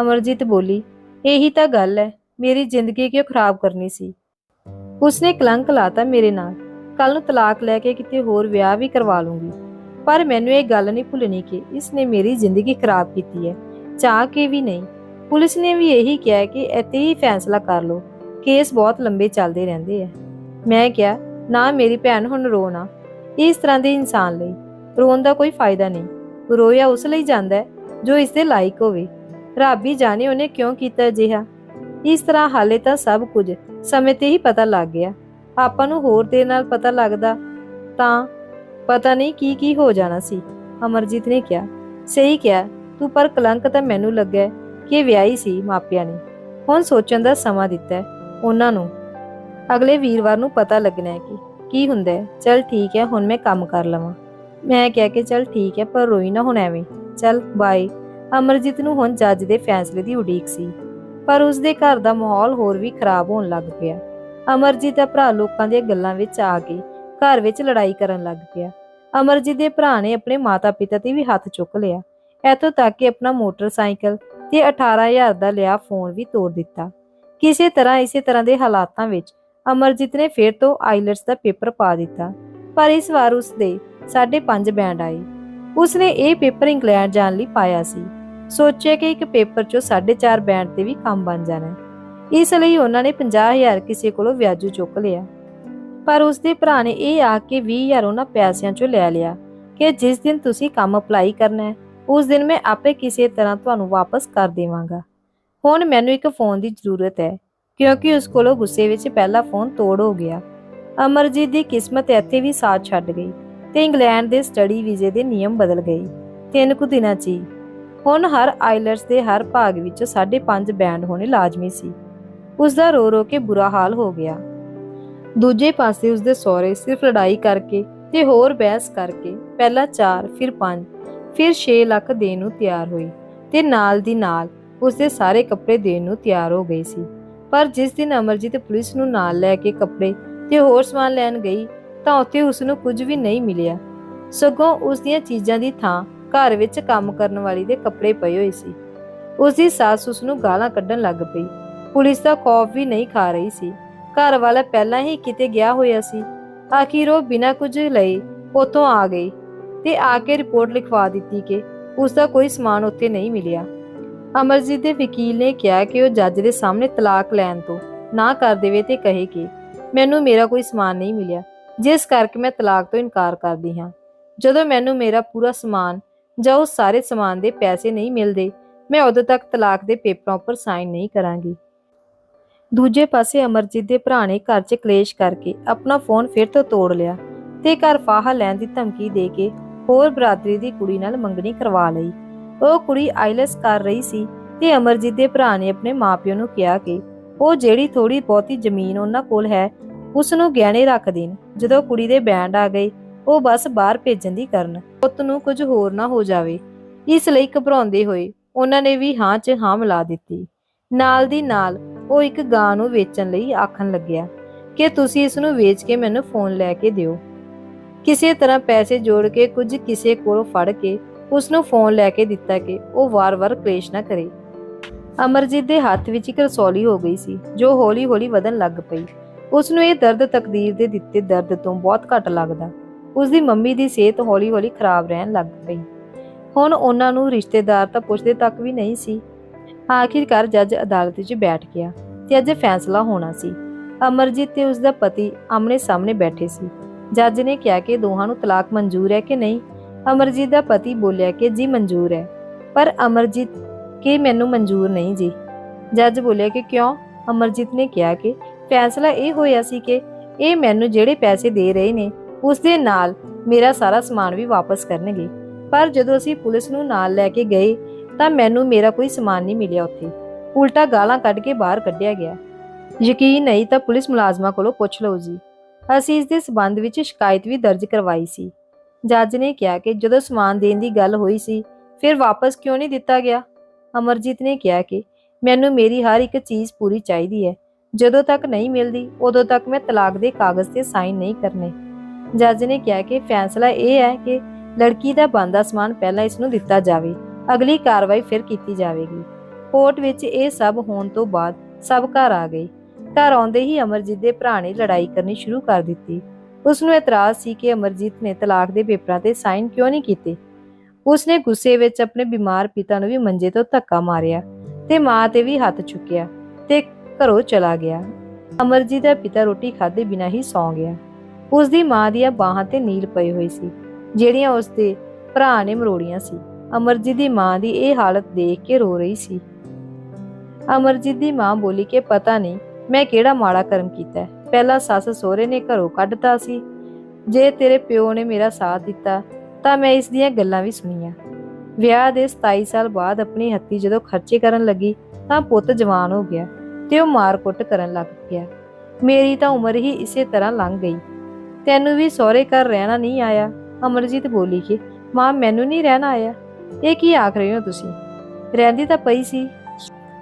ਅਮਰਜੀਤ ਬੋਲੀ, ਇਹੀ ਤਾਂ ਗੱਲ ਹੈ। ਮੇਰੀ ਜ਼ਿੰਦਗੀ ਕਿਉਂ ਖਰਾਬ ਕਰਨੀ ਸੀ? ਉਸਨੇ ਕਲੰਕ ਲਾਤਾ ਮੇਰੇ ਨਾਲ। ਕੱਲ ਨੂੰ ਤਲਾਕ ਲੈ ਕੇ ਕਿਤੇ ਹੋਰ ਵਿਆਹ ਵੀ ਕਰਵਾ ਲੂੰਗੀ। ਪਰ ਮੈਨੂੰ ਇਹ ਗੱਲ ਨਹੀਂ ਭੁੱਲਣੀ ਕਿ ਇਸਨੇ ਮੇਰੀ ਜ਼ਿੰਦਗੀ ਖਰਾਬ ਕੀਤੀ ਹੈ। ਚਾਹ ਕੇ ਵੀ ਨਹੀਂ। ਪੁਲਿਸ ਨੇ ਵੀ ਇਹੀ ਕਿਹਾ ਕਿ ਇੱਥੇ ਹੀ ਫੈਸਲਾ ਕਰ ਲਓ। ਕੇਸ ਬਹੁਤ ਲੰਬੇ ਚੱਲਦੇ ਰਹਿੰਦੇ ਆ। ਮੈਂ ਕਿਹਾ, ਨਾ, ਮੇਰੀ ਭੈਣ ਹੁਣ ਰੋ ਨਾ ਇਸ ਤਰ੍ਹਾਂ ਦੇ ਇਨਸਾਨ ਲਈ ਰੋਣ ਦਾ ਕੋਈ ਫਾਇਦਾ ਨਹੀਂ। ਰੋਇਆ ਉਸ ਲਈ ਜਾਂਦਾ ਜੋ ਇਸ ਦੇ ਲਾਇਕ ਹੋਵੇ। ਰੱਬ ਹੀ ਜਾਣੇ ਉਹਨੇ ਕਿਉਂ ਕੀਤਾ ਅਜਿਹਾ? ਇਸ ਤਰ੍ਹਾਂ ਹਾਲੇ ਤਾਂ ਸਭ ਕੁਝ ਸਮੇਂ ਤੇ ਹੀ ਪਤਾ ਲੱਗ ਗਿਆ। ਆਪਾਂ ਨੂੰ ਹੋਰ ਦੇਰ ਨਾਲ ਪਤਾ ਲੱਗਦਾ ਤਾਂ ਪਤਾ ਨਹੀਂ ਕੀ ਕੀ ਹੋ ਜਾਣਾ ਸੀ। ਅਮਰਜੀਤ ਨੇ ਕਿਹਾ, ਸਹੀ ਕਿਹਾ, ਤੂੰ ਪਰ ਕਲੰਕ ਤਾਂ ਮੈਨੂੰ ਲੱਗਿਆ ਕਿ ਇਹ ਵਿਆਹੀ ਸੀ ਮਾਪਿਆਂ ਨੇ। ਹੁਣ ਸੋਚਣ ਦਾ ਸਮਾਂ ਦਿੱਤਾ ਉਹਨਾਂ ਨੂੰ। ਅਗਲੇ ਵੀਰਵਾਰ ਨੂੰ ਪਤਾ ਲੱਗਣਾ ਹੈ ਕਿ ਕੀ ਹੁੰਦਾ ਹੈ। ਚਲ ਠੀਕ ਹੈ, ਹੁਣ ਮੈਂ ਕੰਮ ਕਰ ਲਵਾਂ। ਮੈਂ ਕਿਹਾ ਕਿ ਚਲ ਠੀਕ ਹੈ, ਪਰ ਰੋਈ ਨਾ ਹੁਣ ਐਵੇਂ। ਚਲ ਬਾਏ ਅਮਰਜੀਤ ਨੂੰ ਹੁਣ ਜੱਜ ਦੇ ਫੈਸਲੇ ਦੀ ਉਡੀਕ ਸੀ। ਪਰ ਉਸ ਦੇ ਘਰ ਦਾ ਮਾਹੌਲ ਹੋਰ ਵੀ ਖਰਾਬ ਹੋਣ ਲੱਗ ਪਿਆ। ਅਮਰਜੀਤ ਦਾ ਭਰਾ ਲੋਕਾਂ ਦੀਆਂ ਗੱਲਾਂ ਵਿੱਚ ਆ ਕੇ ਘਰ ਵਿੱਚ ਲੜਾਈ ਕਰਨ ਲੱਗ ਪਿਆ। ਅਮਰਜੀਤ ਦੇ ਭਰਾ ਨੇ ਆਪਣੇ ਮਾਤਾ-ਪਿਤਾ ਤੇ ਵੀ ਹੱਥ ਚੁੱਕ ਲਿਆ। ਇਥੋਂ ਤੱਕ ਕਿ ਆਪਣਾ ਮੋਟਰਸਾਈਕਲ ਤੇ 18000 ਦਾ ਲਿਆ ਫੋਨ ਵੀ ਤੋੜ ਦਿੱਤਾ। ਕਿਸੇ ਤਰ੍ਹਾਂ ਇਸੇ ਤਰ੍ਹਾਂ ਦੇ ਹਾਲਾਤਾਂ ਵਿੱਚ ਅਮਰਜੀਤ ਨੇ ਫਿਰ ਤੋਂ ਆਈਲਟਸ ਦਾ ਪੇਪਰ ਪਾ ਦਿੱਤਾ। ਪਰ ਇਸ ਵਾਰ ਉਸ ਦੇ 5.5 ਬੈਂਡ ਆਏ। ਉਸਨੇ ਇਹ ਪੇਪਰ ਇੰਗਲੈਂਡ ਜਾਣ ਲਈ ਪਾਇਆ ਸੀ। ਸੋਚਿਆ ਕਿ ਇੱਕ ਪੇਪਰ ਚੋਂ 4.5 ਬੈਂਡ ਤੇ ਵੀ ਕੰਮ ਬਣ ਜਾਣਾ ਇਸ ਲਈ ਉਹਨਾਂ ਨੇ 50000 ਕਿਸੇ ਕੋਲੋਂ ਵਿਆਜੂ ਚੁੱਕ ਲਿਆ। ਪਰ ਉਸ ਭਰਾ ਨੇ ਇਹ ਆ ਕੇ 20000 ਉਹਨਾਂ ਪੈਸਿਆਂ ਚੋਂ ਲੈ ਲਿਆ ਕਿ ਜਿਸ ਦਿਨ ਤੁਸੀਂ ਕੰਮ ਅਪਲਾਈ ਕਰਨਾ ਹੈ, ਉਸ ਦਿਨ ਮੈਂ ਆਪੇ ਕਿਸੇ ਤਰ੍ਹਾਂ ਤੁਹਾਨੂੰ ਵਾਪਸ ਕਰ ਦੇਵਾਂਗਾ। ਹੁਣ ਮੈਨੂੰ ਇੱਕ ਫੋਨ ਦੀ ਜ਼ਰੂਰਤ ਹੈ, ਕਿਉਂਕਿ ਉਸ ਕੋਲੋਂ ਗੁੱਸੇ ਵਿੱਚ ਪਹਿਲਾ ਫੋਨ ਤੋੜ ਹੋ ਗਿਆ। ਅਮਰਜੀਤ ਦੀ ਕਿਸਮਤ ਇੱਥੇ ਵੀ ਸਾਥ ਛੱਡ ਗਈ ਤੇ ਇੰਗਲੈਂਡ ਦੇ ਸਟੱਡੀ ਵੀਜ਼ੇ ਦੇ ਨਿਯਮ ਬਦਲ ਗਏ ਤਿੰਨ ਕੁ ਦਿਨਾਂ 'ਚ ਹੀ ਹੁਣ ਹਰ ਆਈਲਟਸ ਦੇ ਹਰ ਭਾਗ ਵਿੱਚ 5.5 ਬੈਂਡ ਹੋਣੇ ਲਾਜ਼ਮੀ ਸੀ। ਉਸ ਦਾ ਰੋ ਰੋ ਕੇ ਬੁਰਾ ਹਾਲ ਹੋ ਗਿਆ। ਦੂਜੇ ਪਾਸੇ ਉਸ ਦੇ ਸਹੁਰੇ ਸਿਰਫ ਲੜਾਈ ਕਰਕੇ ਤੇ ਹੋਰ ਬਹਿਸ ਕਰਕੇ ਪਹਿਲਾਂ 4 ਫਿਰ 5 ਫਿਰ 6 ਲੱਖ ਦੇਣ ਨੂੰ ਤਿਆਰ ਹੋਈ ਤੇ ਨਾਲ ਦੀ ਨਾਲ ਉਸ ਦੇ ਸਾਰੇ ਕੱਪੜੇ ਦੇਣ ਨੂੰ ਤਿਆਰ ਹੋ ਗਈ ਸੀ। ਪਰ ਜਿਸ ਦਿਨ ਅਮਰਜੀਤ ਪੁਲਿਸ ਨੂੰ ਨਾਲ ਲੈ ਕੇ ਕੱਪੜੇ ਤੇ ਹੋਰ ਸਮਾਨ ਲੈਣ ਗਈ ਤਾਂ ਉੱਥੇ ਉਸ ਨੂੰ ਕੁਝ ਵੀ ਨਹੀਂ ਮਿਲਿਆ। ਸਗੋਂ ਉਸ ਦੀਆਂ ਚੀਜ਼ਾਂ ਦੀ ਥਾਂ ਘਰ ਵਿੱਚ ਕੰਮ ਕਰਨ ਵਾਲੀ ਦੇ ਕੱਪੜੇ ਪਏ ਹੋਏ ਸੀ। ਉਸ ਦੀ ਸੱਸ ਉਸ ਨੂੰ ਗਾਲਾਂ ਕੱਢਣ ਲੱਗ ਪਈ। ਪੁਲਿਸ ਦਾ ਖੌਫ ਵੀ ਨਹੀਂ ਖਾ ਰਹੀ ਸੀ। ਘਰ ਵਾਲਾ ਪਹਿਲਾਂ ਹੀ ਕਿਤੇ ਗਿਆ ਹੋਇਆ ਸੀ। ਆਖਿਰ ਉਹ ਬਿਨਾਂ ਕੁਝ ਲਏ ਉਤੋਂ ਆ ਗਈ ਤੇ ਆ ਕੇ ਰਿਪੋਰਟ ਲਿਖਵਾ ਦਿੱਤੀ ਕਿ ਉਸ ਦਾ ਕੋਈ ਸਮਾਨ ਉੱਥੇ ਨਹੀਂ ਮਿਲਿਆ। ਅਮਰਜੀਤ ਦੇ ਵਕੀਲ ਨੇ ਕਿਹਾ ਕਿ ਉਹ ਜੱਜ ਦੇ ਸਾਹਮਣੇ ਤਲਾਕ ਲੈਣ ਤੋਂ ਨਾ ਕਰ ਦੇਵੇ ਤੇ ਕਹੇ ਕਿ ਮੈਨੂੰ ਮੇਰਾ ਕੋਈ ਸਮਾਨ ਨਹੀਂ ਮਿਲਿਆ। ਜਿਸ ਕਰਕੇ ਮੈਂ ਤਲਾਕ ਤੋਂ ਇਨਕਾਰ ਕਰਦੀ ਹਾਂ। ਜਦੋਂ ਮੈਨੂੰ ਮੇਰਾ ਪੂਰਾ ਸਮਾਨ ਜਾਂ ਉਸ ਸਾਰੇ ਸਮਾਨ ਦੇ ਪੈਸੇ ਨਹੀਂ ਮਿਲਦੇ, ਮੈਂ ਉਦੋਂ ਤੱਕ ਤਲਾਕ ਦੇ ਪੇਪਰਾਂ ਉੱਪਰ ਸਾਈਨ ਨਹੀਂ ਕਰਾਂਗੀ। ਦੂਜੇ ਪਾਸੇ ਅਮਰਜੀਤ ਦੇ ਭਰਾ ਨੇ ਘਰ 'ਚ ਕਲੇਸ਼ ਕਰਕੇ ਆਪਣਾ ਫੋਨ ਫਿਰ ਤੋਂ ਤੋੜ ਲਿਆ ਤੇ ਘਰ ਫਾਹਾ ਲੈਣ ਦੀ ਧਮਕੀ ਦੇ ਕੇ ਹੋਰ ਬਰਾਦਰੀ ਦੀ ਕੁੜੀ ਨਾਲ ਮੰਗਣੀ ਕਰਵਾ ਲਈ। ਉਹ ਕੁੜੀ ਆਈਲੈਸ ਕਰ ਰਹੀ ਸੀ ਤੇ ਅਮਰਜੀਤ ਦੇ ਭਰਾ ਨੇ ਆਪਣੇ ਮਾਪਿਓ ਨੂੰ ਕਿਹਾ ਕਿ ਉਹ ਜਿਹੜੀ ਥੋੜੀ ਬਹੁਤੀ ਜ਼ਮੀਨ ਉਹਨਾਂ ਕੋਲ ਹੈ ਉਸ ਨੂੰ ਗਹਿਣੇ ਰੱਖ ਦੇਣ। ਜਦੋਂ ਕੁੜੀ ਦੇ ਬੈਂਡ ਆ ਗਏ ਉਹ ਬਸ ਬਾਹਰ ਭੇਜਣ ਦੀ ਕਰਨ। ਪੁੱਤ ਨੂੰ ਕੁਝ ਹੋਰ ਨਾ ਹੋ ਜਾਵੇ। ਇਸ ਲਈ ਘਬਰਾਉਂਦੇ ਹੋਏ ਉਹਨਾਂ ਨੇ ਵੀ ਹਾਂ 'ਚ ਹਾਂ ਮਿਲਾ ਦਿੱਤੀ। ਨਾਲ ਦੀ ਨਾਲ ਉਹ ਇੱਕ ਗਾਂ ਨੂੰ ਵੇਚਣ ਲਈ ਆਖਣ ਲੱਗਿਆ, ਕਿ ਤੁਸੀਂ ਇਸ ਨੂੰ ਵੇਚ ਕੇ ਮੈਨੂੰ ਫੋਨ ਲੈ ਕੇ ਦਿਓ। ਕਿਸੇ ਤਰ੍ਹਾਂ ਪੈਸੇ ਜੋੜ ਕੇ ਕੁਝ ਕਿਸੇ ਕੋਲੋਂ ਫੜ ਕੇ ਉਸ ਨੂੰ ਫੋਨ ਲੈ ਕੇ ਦਿੱਤਾ ਕਿ ਉਹ ਵਾਰ-ਵਾਰ ਕਲੇਸ਼ ਨਾ ਕਰੇ। ਅਮਰਜੀਤ ਦੇ ਹੱਥ ਵਿੱਚ ਇੱਕ ਰਸੌਲੀ ਹੋ ਗਈ ਸੀ, ਜੋ ਹੌਲੀ-ਹੌਲੀ ਵਧਣ ਲੱਗ ਪਈ। ਉਸ ਨੂੰ ਇਹ ਦਰਦ ਤਕਦੀਰ ਦੇ ਦਿੱਤੇ ਦਰਦ ਤੋਂ ਬਹੁਤ ਘੱਟ ਲੱਗਦਾ। ਉਸ ਦੀ ਮੰਮੀ ਦੀ ਸਿਹਤ ਹੌਲੀ-ਹੌਲੀ ਖਰਾਬ ਰਹਿਣ ਲੱਗ ਪਈ। ਹੁਣ ਉਹਨਾਂ ਨੂੰ ਰਿਸ਼ਤੇਦਾਰ ਤਾਂ ਪੁੱਛਦੇ ਤੱਕ ਵੀ ਨਹੀਂ ਸੀ। ਆਖਿਰਕਾਰ ਜੱਜ ਅਦਾਲਤ 'ਚ ਬੈਠ ਗਿਆ ਤੇ ਅੱਜ ਫੈਸਲਾ ਹੋਣਾ ਸੀ। ਅਮਰਜੀਤ ਤੇ ਉਸ ਦਾ ਪਤੀ ਆਮਣੇ ਸਾਹਮਣੇ ਬੈਠੇ ਸੀ। ਜੱਜ ਨੇ ਕਿਹਾ ਕਿ ਦੋਹਾਂ ਨੂੰ ਤਲਾਕ ਮਨਜ਼ੂਰ ਹੈ ਕਿ ਨਹੀਂ? ਅਮਰਜੀਤ ਦਾ ਪਤੀ ਬੋਲਿਆ ਕਿ ਜੀ ਮਨਜ਼ੂਰ ਹੈ, ਪਰ ਅਮਰਜੀਤ ਕਿ ਮੈਨੂੰ ਮਨਜ਼ੂਰ ਨਹੀਂ ਜੀ। ਜੱਜ ਬੋਲਿਆ ਕਿ ਕਿਉਂ? ਅਮਰਜੀਤ ਨੇ ਕਿਹਾ ਕਿ ਫੈਸਲਾ ਇਹ ਹੋਇਆ ਸੀ ਕਿ ਇਹ ਮੈਨੂੰ ਜਿਹੜੇ ਪੈਸੇ ਦੇ ਰਹੇ ਨੇ ਉਸ ਦੇ ਨਾਲ ਮੇਰਾ ਸਾਰਾ ਸਮਾਨ ਵੀ ਵਾਪਸ ਕਰਨਗੇ। ਪਰ ਜਦੋਂ ਅਸੀਂ ਪੁਲਿਸ ਨੂੰ ਨਾਲ ਲੈ ਕੇ ਗਏ, ਤਾਂ ਮੈਨੂੰ ਮੇਰਾ ਕੋਈ ਸਮਾਨ ਨਹੀਂ ਮਿਲਿਆ ਉੱਥੇ। ਉਲਟਾ ਗਾਲਾਂ ਕੱਢ ਕੇ ਬਾਹਰ ਕੱਢਿਆ ਗਿਆ। ਯਕੀਨ ਨਹੀਂ ਤਾਂ ਪੁਲਿਸ ਮੁਲਾਜ਼ਮਾਂ ਕੋਲੋਂ ਪੁੱਛ ਲਓ ਜੀ। ਅਸੀਂ ਇਸ ਦੇ ਸਬੰਧ ਵਿੱਚ ਸ਼ਿਕਾਇਤ ਵੀ ਦਰਜ ਕਰਵਾਈ ਸੀ। ਜੱਜ ਨੇ ਕਿਹਾ ਕਿ ਜਦੋਂ ਸਮਾਨ ਦੇਣ ਦੀ ਗੱਲ ਹੋਈ ਸੀ, ਫਿਰ ਵਾਪਸ ਕਿਉਂ ਨਹੀਂ ਦਿੱਤਾ ਗਿਆ? ਅਮਰਜੀਤ ਨੇ ਕਿਹਾ ਕਿ ਮੈਨੂੰ ਮੇਰੀ ਹਰ ਇੱਕ ਚੀਜ਼ ਪੂਰੀ ਚਾਹੀਦੀ ਹੈ। ਜਦੋਂ ਤੱਕ ਨਹੀਂ ਮਿਲਦੀ, ਉਦੋਂ ਤੱਕ ਮੈਂ ਤਲਾਕ ਦੇ ਕਾਗਜ਼ ਤੇ ਸਾਈਨ ਨਹੀਂ ਕਰਨੇ। ਜੱਜ ਨੇ ਕਿਹਾ ਕਿ ਫੈਸਲਾ ਇਹ ਹੈ ਕਿ ਲੜਕੀ ਦਾ ਬੰਦਾ ਸਮਾਨ ਪਹਿਲਾਂ ਇਸ ਨੂੰ ਦਿੱਤਾ ਜਾਵੇ, ਅਗਲੀ ਕਾਰਵਾਈ ਫਿਰ ਕੀਤੀ ਜਾਵੇਗੀ। ਕੋਰਟ ਵਿੱਚ ਇਹ ਸਭ ਹੋਣ ਤੋਂ ਬਾਅਦ ਸਭ ਘਰ ਆ ਗਈ ਘਰ ਆਉਂਦੇ ਹੀ ਅਮਰਜੀਤ ਦੇ ਭਰਾ ਨੇ ਲੜਾਈ ਕਰਨੀ ਸ਼ੁਰੂ ਕਰ ਦਿੱਤੀ। ਉਸ ਨੂੰ ਇਤਰਾਜ਼ ਸੀ ਕਿ ਅਮਰਜੀਤ ਨੇ ਤਲਾਕ ਦੇ ਪੇਪਰਾਂ ਤੇ ਸਾਈਨ ਕਿਉਂ ਨਹੀਂ ਕੀਤੇ। ਉਸ ਨੇ ਗੁੱਸੇ ਵਿੱਚ ਆਪਣੇ ਬਿਮਾਰ ਪਿਤਾ ਨੂੰ ਵੀ ਮੰਜੇ ਤੋਂ ਧੱਕਾ ਮਾਰਿਆ ਤੇ ਮਾਂ ਤੇ ਵੀ ਹੱਥ ਚੁੱਕਿਆ ਤੇ ਘਰੋਂ ਚਲਾ ਗਿਆ। ਅਮਰਜੀਤ ਦਾ ਪਿਤਾ ਰੋਟੀ ਖਾਦੇ ਬਿਨਾਂ ਹੀ ਸੌਂ ਗਿਆ। ਉਸ ਦੀ ਮਾਂ ਦੀਆਂ ਬਾਹਾਂ ਤੇ ਨੀਲ ਪਏ ਹੋਏ ਸੀ, ਜਿਹੜੀਆਂ ਉਸ ਦੇ ਭਰਾ ਨੇ ਮਰੋੜੀਆਂ ਸੀ। ਅਮਰਜੀਤ ਦੀ ਮਾਂ ਦੀ ਇਹ ਹਾਲਤ ਦੇਖ ਕੇ ਰੋ ਰਹੀ ਸੀ। ਅਮਰਜੀਤ ਦੀ ਮਾਂ ਬੋਲੀ ਕਿ ਪਤਾ ਨਹੀਂ, ਮੈਂ ਕਿਹੜਾ ਮਾੜਾ ਕਰਮ ਕੀਤਾ ਪਹਿਲਾਂ ਸੱਸ ਸਹੁਰੇ ਨੇ ਘਰੋਂ ਕੱਢਤਾ ਸੀ। ਜੇ ਤੇਰੇ ਪਿਓ ਨੇ ਮੇਰਾ ਸਾਥ ਦਿੱਤਾ, ਤਾਂ ਮੈਂ ਇਸ ਦੀਆਂ ਗੱਲਾਂ ਵੀ ਸੁਣੀਆਂ। ਵਿਆਹ ਦੇ 27 ਸਾਲ ਬਾਅਦ ਆਪਣੀ ਹੱਤੀ ਜਦੋਂ ਖਰਚੇ ਕਰਨ ਲੱਗੀ, ਤਾਂ ਪੁੱਤ ਜਵਾਨ ਹੋ ਗਿਆ ਤੇ ਉਹ ਮਾਰ-ਕੁੱਟ ਕਰਨ ਲੱਗ ਪਿਆ। ਮੇਰੀ ਤਾਂ ਉਮਰ ਹੀ ਇਸੇ ਤਰ੍ਹਾਂ ਲੰਘ ਗਈ। ਤੈਨੂੰ ਵੀ ਸਹੁਰੇ ਘਰ ਰਹਿਣਾ ਨਹੀਂ ਆਇਆ। ਅਮਰਜੀਤ ਬੋਲੀ ਕਿ, ਮਾਂ, ਮੈਨੂੰ ਨਹੀਂ ਰਹਿਣਾ ਆਇਆ। ਇਹ ਕੀ ਆਖ ਰਹੇ ਹੋ ਤੁਸੀਂ? ਰਹਿੰਦੀ ਤਾਂ ਪਈ ਸੀ।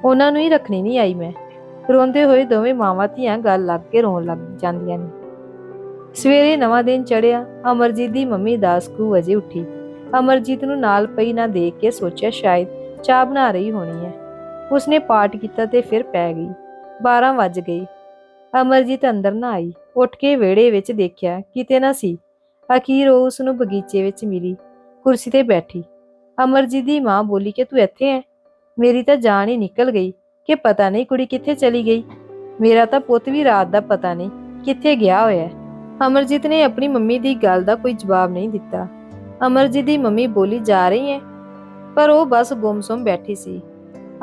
ਉਹਨਾਂ ਨੂੰ ਹੀ ਰੱਖਣੀ ਨਹੀਂ ਆਈ ਮੈਂ। ਰੋਂਦੇ ਹੋਏ ਦੋਵੇਂ ਮਾਵਾਂ ਧੀਆਂ ਗੱਲ ਲੱਗ ਕੇ ਰੋਣ ਲੱਗ ਜਾਂਦੀਆਂ ਨੇ। ਸਵੇਰੇ ਨਵਾਂ ਦਿਨ ਚੜਿਆ ਅਮਰਜੀਤ ਦੀ ਮੰਮੀ ਦਾਸ ਕੁ ਵਜੇ ਉੱਠੀ। ਅਮਰਜੀਤ ਨੂੰ ਨਾਲ ਪਈ ਨਾ ਦੇਖ ਕੇ ਸੋਚਿਆ ਸ਼ਾਇਦ ਚਾਹ ਬਣਾ ਰਹੀ ਹੋਣੀ ਹੈ। ਉਸਨੇ ਪਾਠ ਕੀਤਾ ਤੇ ਫਿਰ ਪੈ ਗਈ। 12 ਵੱਜ ਗਈ ਅਮਰਜੀਤ ਅੰਦਰ ਨਾ ਆਈ, ਉੱਠ ਕੇ ਵਿਹੜੇ ਵਿੱਚ ਦੇਖਿਆ ਕਿਤੇ ਨਾ ਸੀ। ਅਖੀਰ ਉਹ ਉਸ ਨੂੰ ਬਗੀਚੇ ਵਿੱਚ ਮਿਲੀ, ਕੁਰਸੀ ਤੇ ਬੈਠੀ। ਅਮਰਜੀਤ ਦੀ ਮਾਂ ਬੋਲੀ ਕਿ ਤੂੰ ਇੱਥੇ ਹੈ ਮੇਰੀ ਤਾਂ ਜਾਨ ਹੀ ਨਿਕਲ ਗਈ ਕਿ ਪਤਾ ਨਹੀਂ ਕੁੜੀ ਕਿੱਥੇ ਚਲੀ ਗਈ। ਮੇਰਾ ਤਾਂ ਪੁੱਤ ਵੀ ਰਾਤ ਦਾ ਪਤਾ ਨਹੀਂ ਕਿੱਥੇ ਗਿਆ ਹੋਇਆ। ਅਮਰਜੀਤ ਨੇ ਆਪਣੀ ਮੰਮੀ ਦੀ ਗੱਲ ਦਾ ਕੋਈ ਜਵਾਬ ਨਹੀਂ ਦਿੱਤਾ। ਅਮਰਜੀਤ ਦੀ ਮੰਮੀ ਬੋਲੀ, ਜਾ ਰਹੀ ਹੈ ਪਰ ਉਹ ਬਸ ਗੁੰਮਸੁੰਮ ਬੈਠੀ ਸੀ।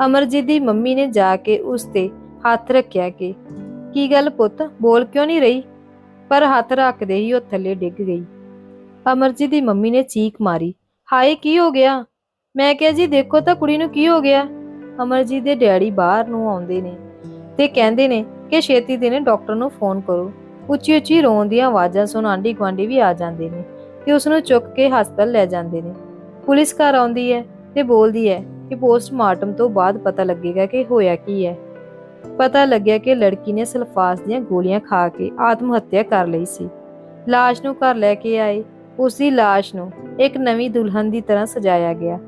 ਅਮਰਜੀਤ ਦੀ ਮੰਮੀ ਨੇ ਜਾ ਕੇ ਉਸ ਤੇ ਹੱਥ ਰੱਖਿਆ ਕਿ ਕੀ ਗੱਲ ਪੁੱਤ? ਬੋਲ ਕਿਉਂ ਨਹੀਂ ਰਹੀ? ਪਰ ਹੱਥ ਰੱਖਦੇ ਹੀ ਉਹ ਥੱਲੇ ਡਿੱਗ ਗਈ। ਅਮਰਜੀਤ ਦੀ ਮੰਮੀ ਨੇ ਚੀਕ ਮਾਰੀ। ਹਾਏ, ਕੀ ਹੋ ਗਿਆ? ਮੈਂ ਕਿਹਾ ਜੀ, ਦੇਖੋ ਤਾਂ ਕੁੜੀ ਨੂੰ ਕੀ ਹੋ ਗਿਆ? ਅਮਰਜੀਤ ਦੇ ਡੈਡੀ ਬਾਹਰ ਨੂੰ ਆਉਂਦੇ ਨੇ ਤੇ ਕਹਿੰਦੇ ਨੇ ਕਿ ਛੇਤੀ ਦੇ ਨੇ ਡਾਕਟਰ ਨੂੰ ਫੋਨ ਕਰੋ। ਉੱਚੀ ਉੱਚੀ ਰੋਣ ਦੀਆਂ ਆਵਾਜ਼ਾਂ ਸੁਣ ਆਂਢੀ ਗੁਆਂਢੀ ਵੀ ਆ ਜਾਂਦੇ ਨੇ ਤੇ ਉਸ ਨੂੰ ਚੁੱਕ ਕੇ ਹਸਪਤਾਲ ਲੈ ਜਾਂਦੇ ਨੇ। ਪੁਲਿਸ ਘਰ ਆਉਂਦੀ ਹੈ ਤੇ ਬੋਲਦੀ ਹੈ ਕਿ ਪੋਸਟਮਾਰਟਮ ਤੋਂ ਬਾਅਦ ਪਤਾ ਲੱਗੇਗਾ ਕਿ ਹੋਇਆ ਕੀ ਹੈ। ਪਤਾ ਲੱਗਿਆ ਕਿ ਲੜਕੀ ਨੇ ਸਲਫਾਸ ਦੀਆਂ ਗੋਲੀਆਂ ਖਾ ਕੇ ਆਤਮ ਹੱਤਿਆ ਕਰ ਲਈ ਸੀ। ਲਾਸ਼ ਨੂੰ ਘਰ ਲੈ ਕੇ ਆਏ। ਉਸ ਦੀ ਲਾਸ਼ ਨੂੰ ਇੱਕ ਨਵੀਂ ਦੁਲਹਨ ਦੀ ਤਰ੍ਹਾਂ ਸਜਾਇਆ ਗਿਆ।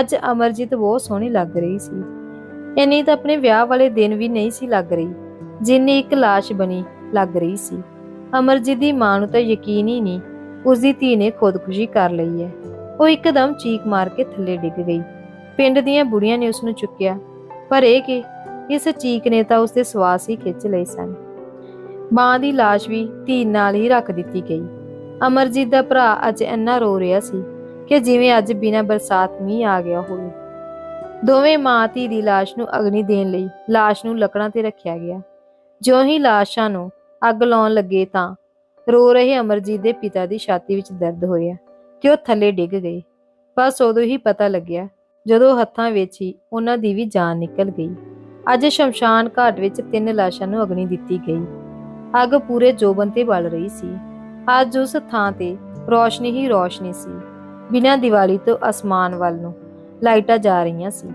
ਅੱਜ ਅਮਰਜੀਤ ਬਹੁਤ ਸੋਹਣੀ ਲੱਗ ਰਹੀ ਸੀ। ਇੰਨੀ ਤਾਂ ਆਪਣੇ ਵਿਆਹ ਵਾਲੇ ਦਿਨ ਵੀ ਨਹੀਂ ਸੀ ਲੱਗ ਰਹੀ, ਜਿੰਨੀ ਇੱਕ ਲਾਸ਼ ਬਣੀ ਲੱਗ ਰਹੀ ਸੀ। ਅਮਰਜੀਤ ਦੀ ਮਾਂ ਨੂੰ ਤਾਂ ਯਕੀਨ ਹੀ ਨਹੀਂ ਉਸ ਦੀ ਧੀ ਨੇ ਖੁਦਕੁਸ਼ੀ ਕਰ ਲਈ ਹੈ। ਉਹ ਇੱਕਦਮ ਚੀਕ ਮਾਰ ਕੇ ਥੱਲੇ ਡਿੱਗ ਗਈ। ਪਿੰਡ ਦੀਆਂ ਬੁੜੀਆਂ ਨੇ ਉਸ ਨੂੰ ਚੁੱਕਿਆ। ਪਰ ਇਹ ਕਿ ਇਸ ਚੀਕ ਨੇ ਤਾਂ ਉਸਦੇ ਸਵਾਸ ਹੀ ਖਿੱਚ ਲਏ ਸਨ। ਮਾਂ ਦੀ ਲਾਸ਼ ਵੀ ਧੀ ਨਾਲ ਹੀ ਰੱਖ ਦਿੱਤੀ ਗਈ। ਅਮਰਜੀਤ ਦਾ ਭਰਾ ਅੱਜ ਇੰਨਾ ਰੋ ਰਿਹਾ ਸੀ ਕਿ ਜਿਵੇਂ ਅੱਜ ਬਿਨਾਂ ਬਰਸਾਤ ਮੀਂਹ ਆ ਗਿਆ ਹੋਵੇ। ਦੋਵੇਂ ਮਾਂ ਧੀ ਦੀ ਲਾਸ਼ ਨੂੰ ਅਗਨੀ ਦੇਣ ਲਈ ਲਾਸ਼ ਨੂੰ ਲੱਕੜਾਂ ਤੇ ਰੱਖਿਆ ਗਿਆ। ਜਿਉਂ ਹੀ ਲਾਸ਼ਾਂ ਨੂੰ ਅੱਗ ਲਾਉਣ ਲੱਗੇ ਤਾਂ ਰੋ ਰਹੇ ਅਮਰਜੀਤ ਦੇ ਪਿਤਾ ਦੀ ਛਾਤੀ ਵਿੱਚ ਦਰਦ ਹੋਇਆ ਤੇ ਉਹ ਥੱਲੇ ਡਿੱਗ ਗਏ। ਬਸ ਉਦੋਂ ਹੀ ਪਤਾ ਲੱਗਿਆ ਜਦੋਂ ਹੱਥਾਂ ਵਿੱਚ ਹੀ ਉਹਨਾਂ ਦੀ ਵੀ ਜਾਨ ਨਿਕਲ ਗਈ। ਅੱਜ ਸ਼ਮਸ਼ਾਨ ਘਾਟ ਵਿੱਚ ਤਿੰਨ ਲਾਸ਼ਾਂ ਨੂੰ ਅਗਨੀ ਦਿੱਤੀ ਗਈ। ਅੱਗ ਪੂਰੇ ਜੋਬਨ ਤੇ ਬਲ ਰਹੀ ਸੀ। ਅੱਜ ਉਸ ਥਾਂ ਤੇ ਰੋਸ਼ਨੀ ਹੀ ਰੋਸ਼ਨੀ ਸੀ। ਬਿਨਾਂ ਦੀਵਾਲੀ ਤੋਂ ਅਸਮਾਨ ਵੱਲ ਨੂੰ ਲਾਈਟਾਂ ਜਾ ਰਹੀਆਂ ਸੀ।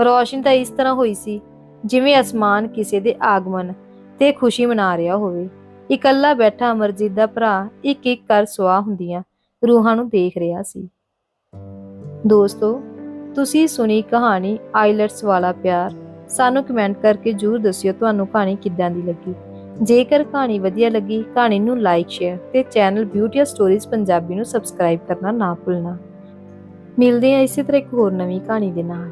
ਰੋਸ਼ਨੀ ਤਾਂ ਇਸ ਤਰ੍ਹਾਂ ਹੋਈ ਸੀ, ਜਿਵੇਂ ਅਸਮਾਨ ਕਿਸੇ ਦੇ ਆਗਮਨ ਤੇ ਖੁਸ਼ੀ ਮਨਾ ਰਿਹਾ ਹੋਵੇ। ਇਕੱਲਾ ਬੈਠਾ ਅਮਰਜੀਤ ਦਾ ਭਰਾ ਇੱਕ ਇੱਕ ਕਰ ਸੁਆਹ ਹੁੰਦੀਆਂ ਰੂਹਾਂ ਨੂੰ ਦੇਖ ਰਿਹਾ ਸੀ। ਦੋਸਤੋ, ਤੁਸੀਂ ਸੁਣੀ ਕਹਾਣੀ ਆਈਲੈਟਸ ਵਾਲਾ ਪਿਆਰ। ਸਾਨੂੰ ਕਮੈਂਟ ਕਰਕੇ ਜਰੂਰ ਦੱਸਿਓ ਤੁਹਾਨੂੰ ਕਹਾਣੀ ਕਿੱਦਾਂ ਦੀ ਲੱਗੀ। ਜੇਕਰ ਕਹਾਣੀ ਵਧੀਆ ਲੱਗੀ, ਕਹਾਣੀ ਨੂੰ ਲਾਈਕ ਸ਼ੇਅਰ ਤੇ ਚੈਨਲ ਬਿਊਟੀ ਸਟੋਰੀਜ਼ ਪੰਜਾਬੀ ਨੂੰ ਸਬਸਕ੍ਰਾਈਬ ਕਰਨਾ ਨਾ ਭੁੱਲਣਾ। ਮਿਲਦੇ ਹਾਂ ਇਸੇ ਤਰ੍ਹਾਂ ਇੱਕ ਹੋਰ ਨਵੀਂ ਕਹਾਣੀ ਦੇ ਨਾਲ।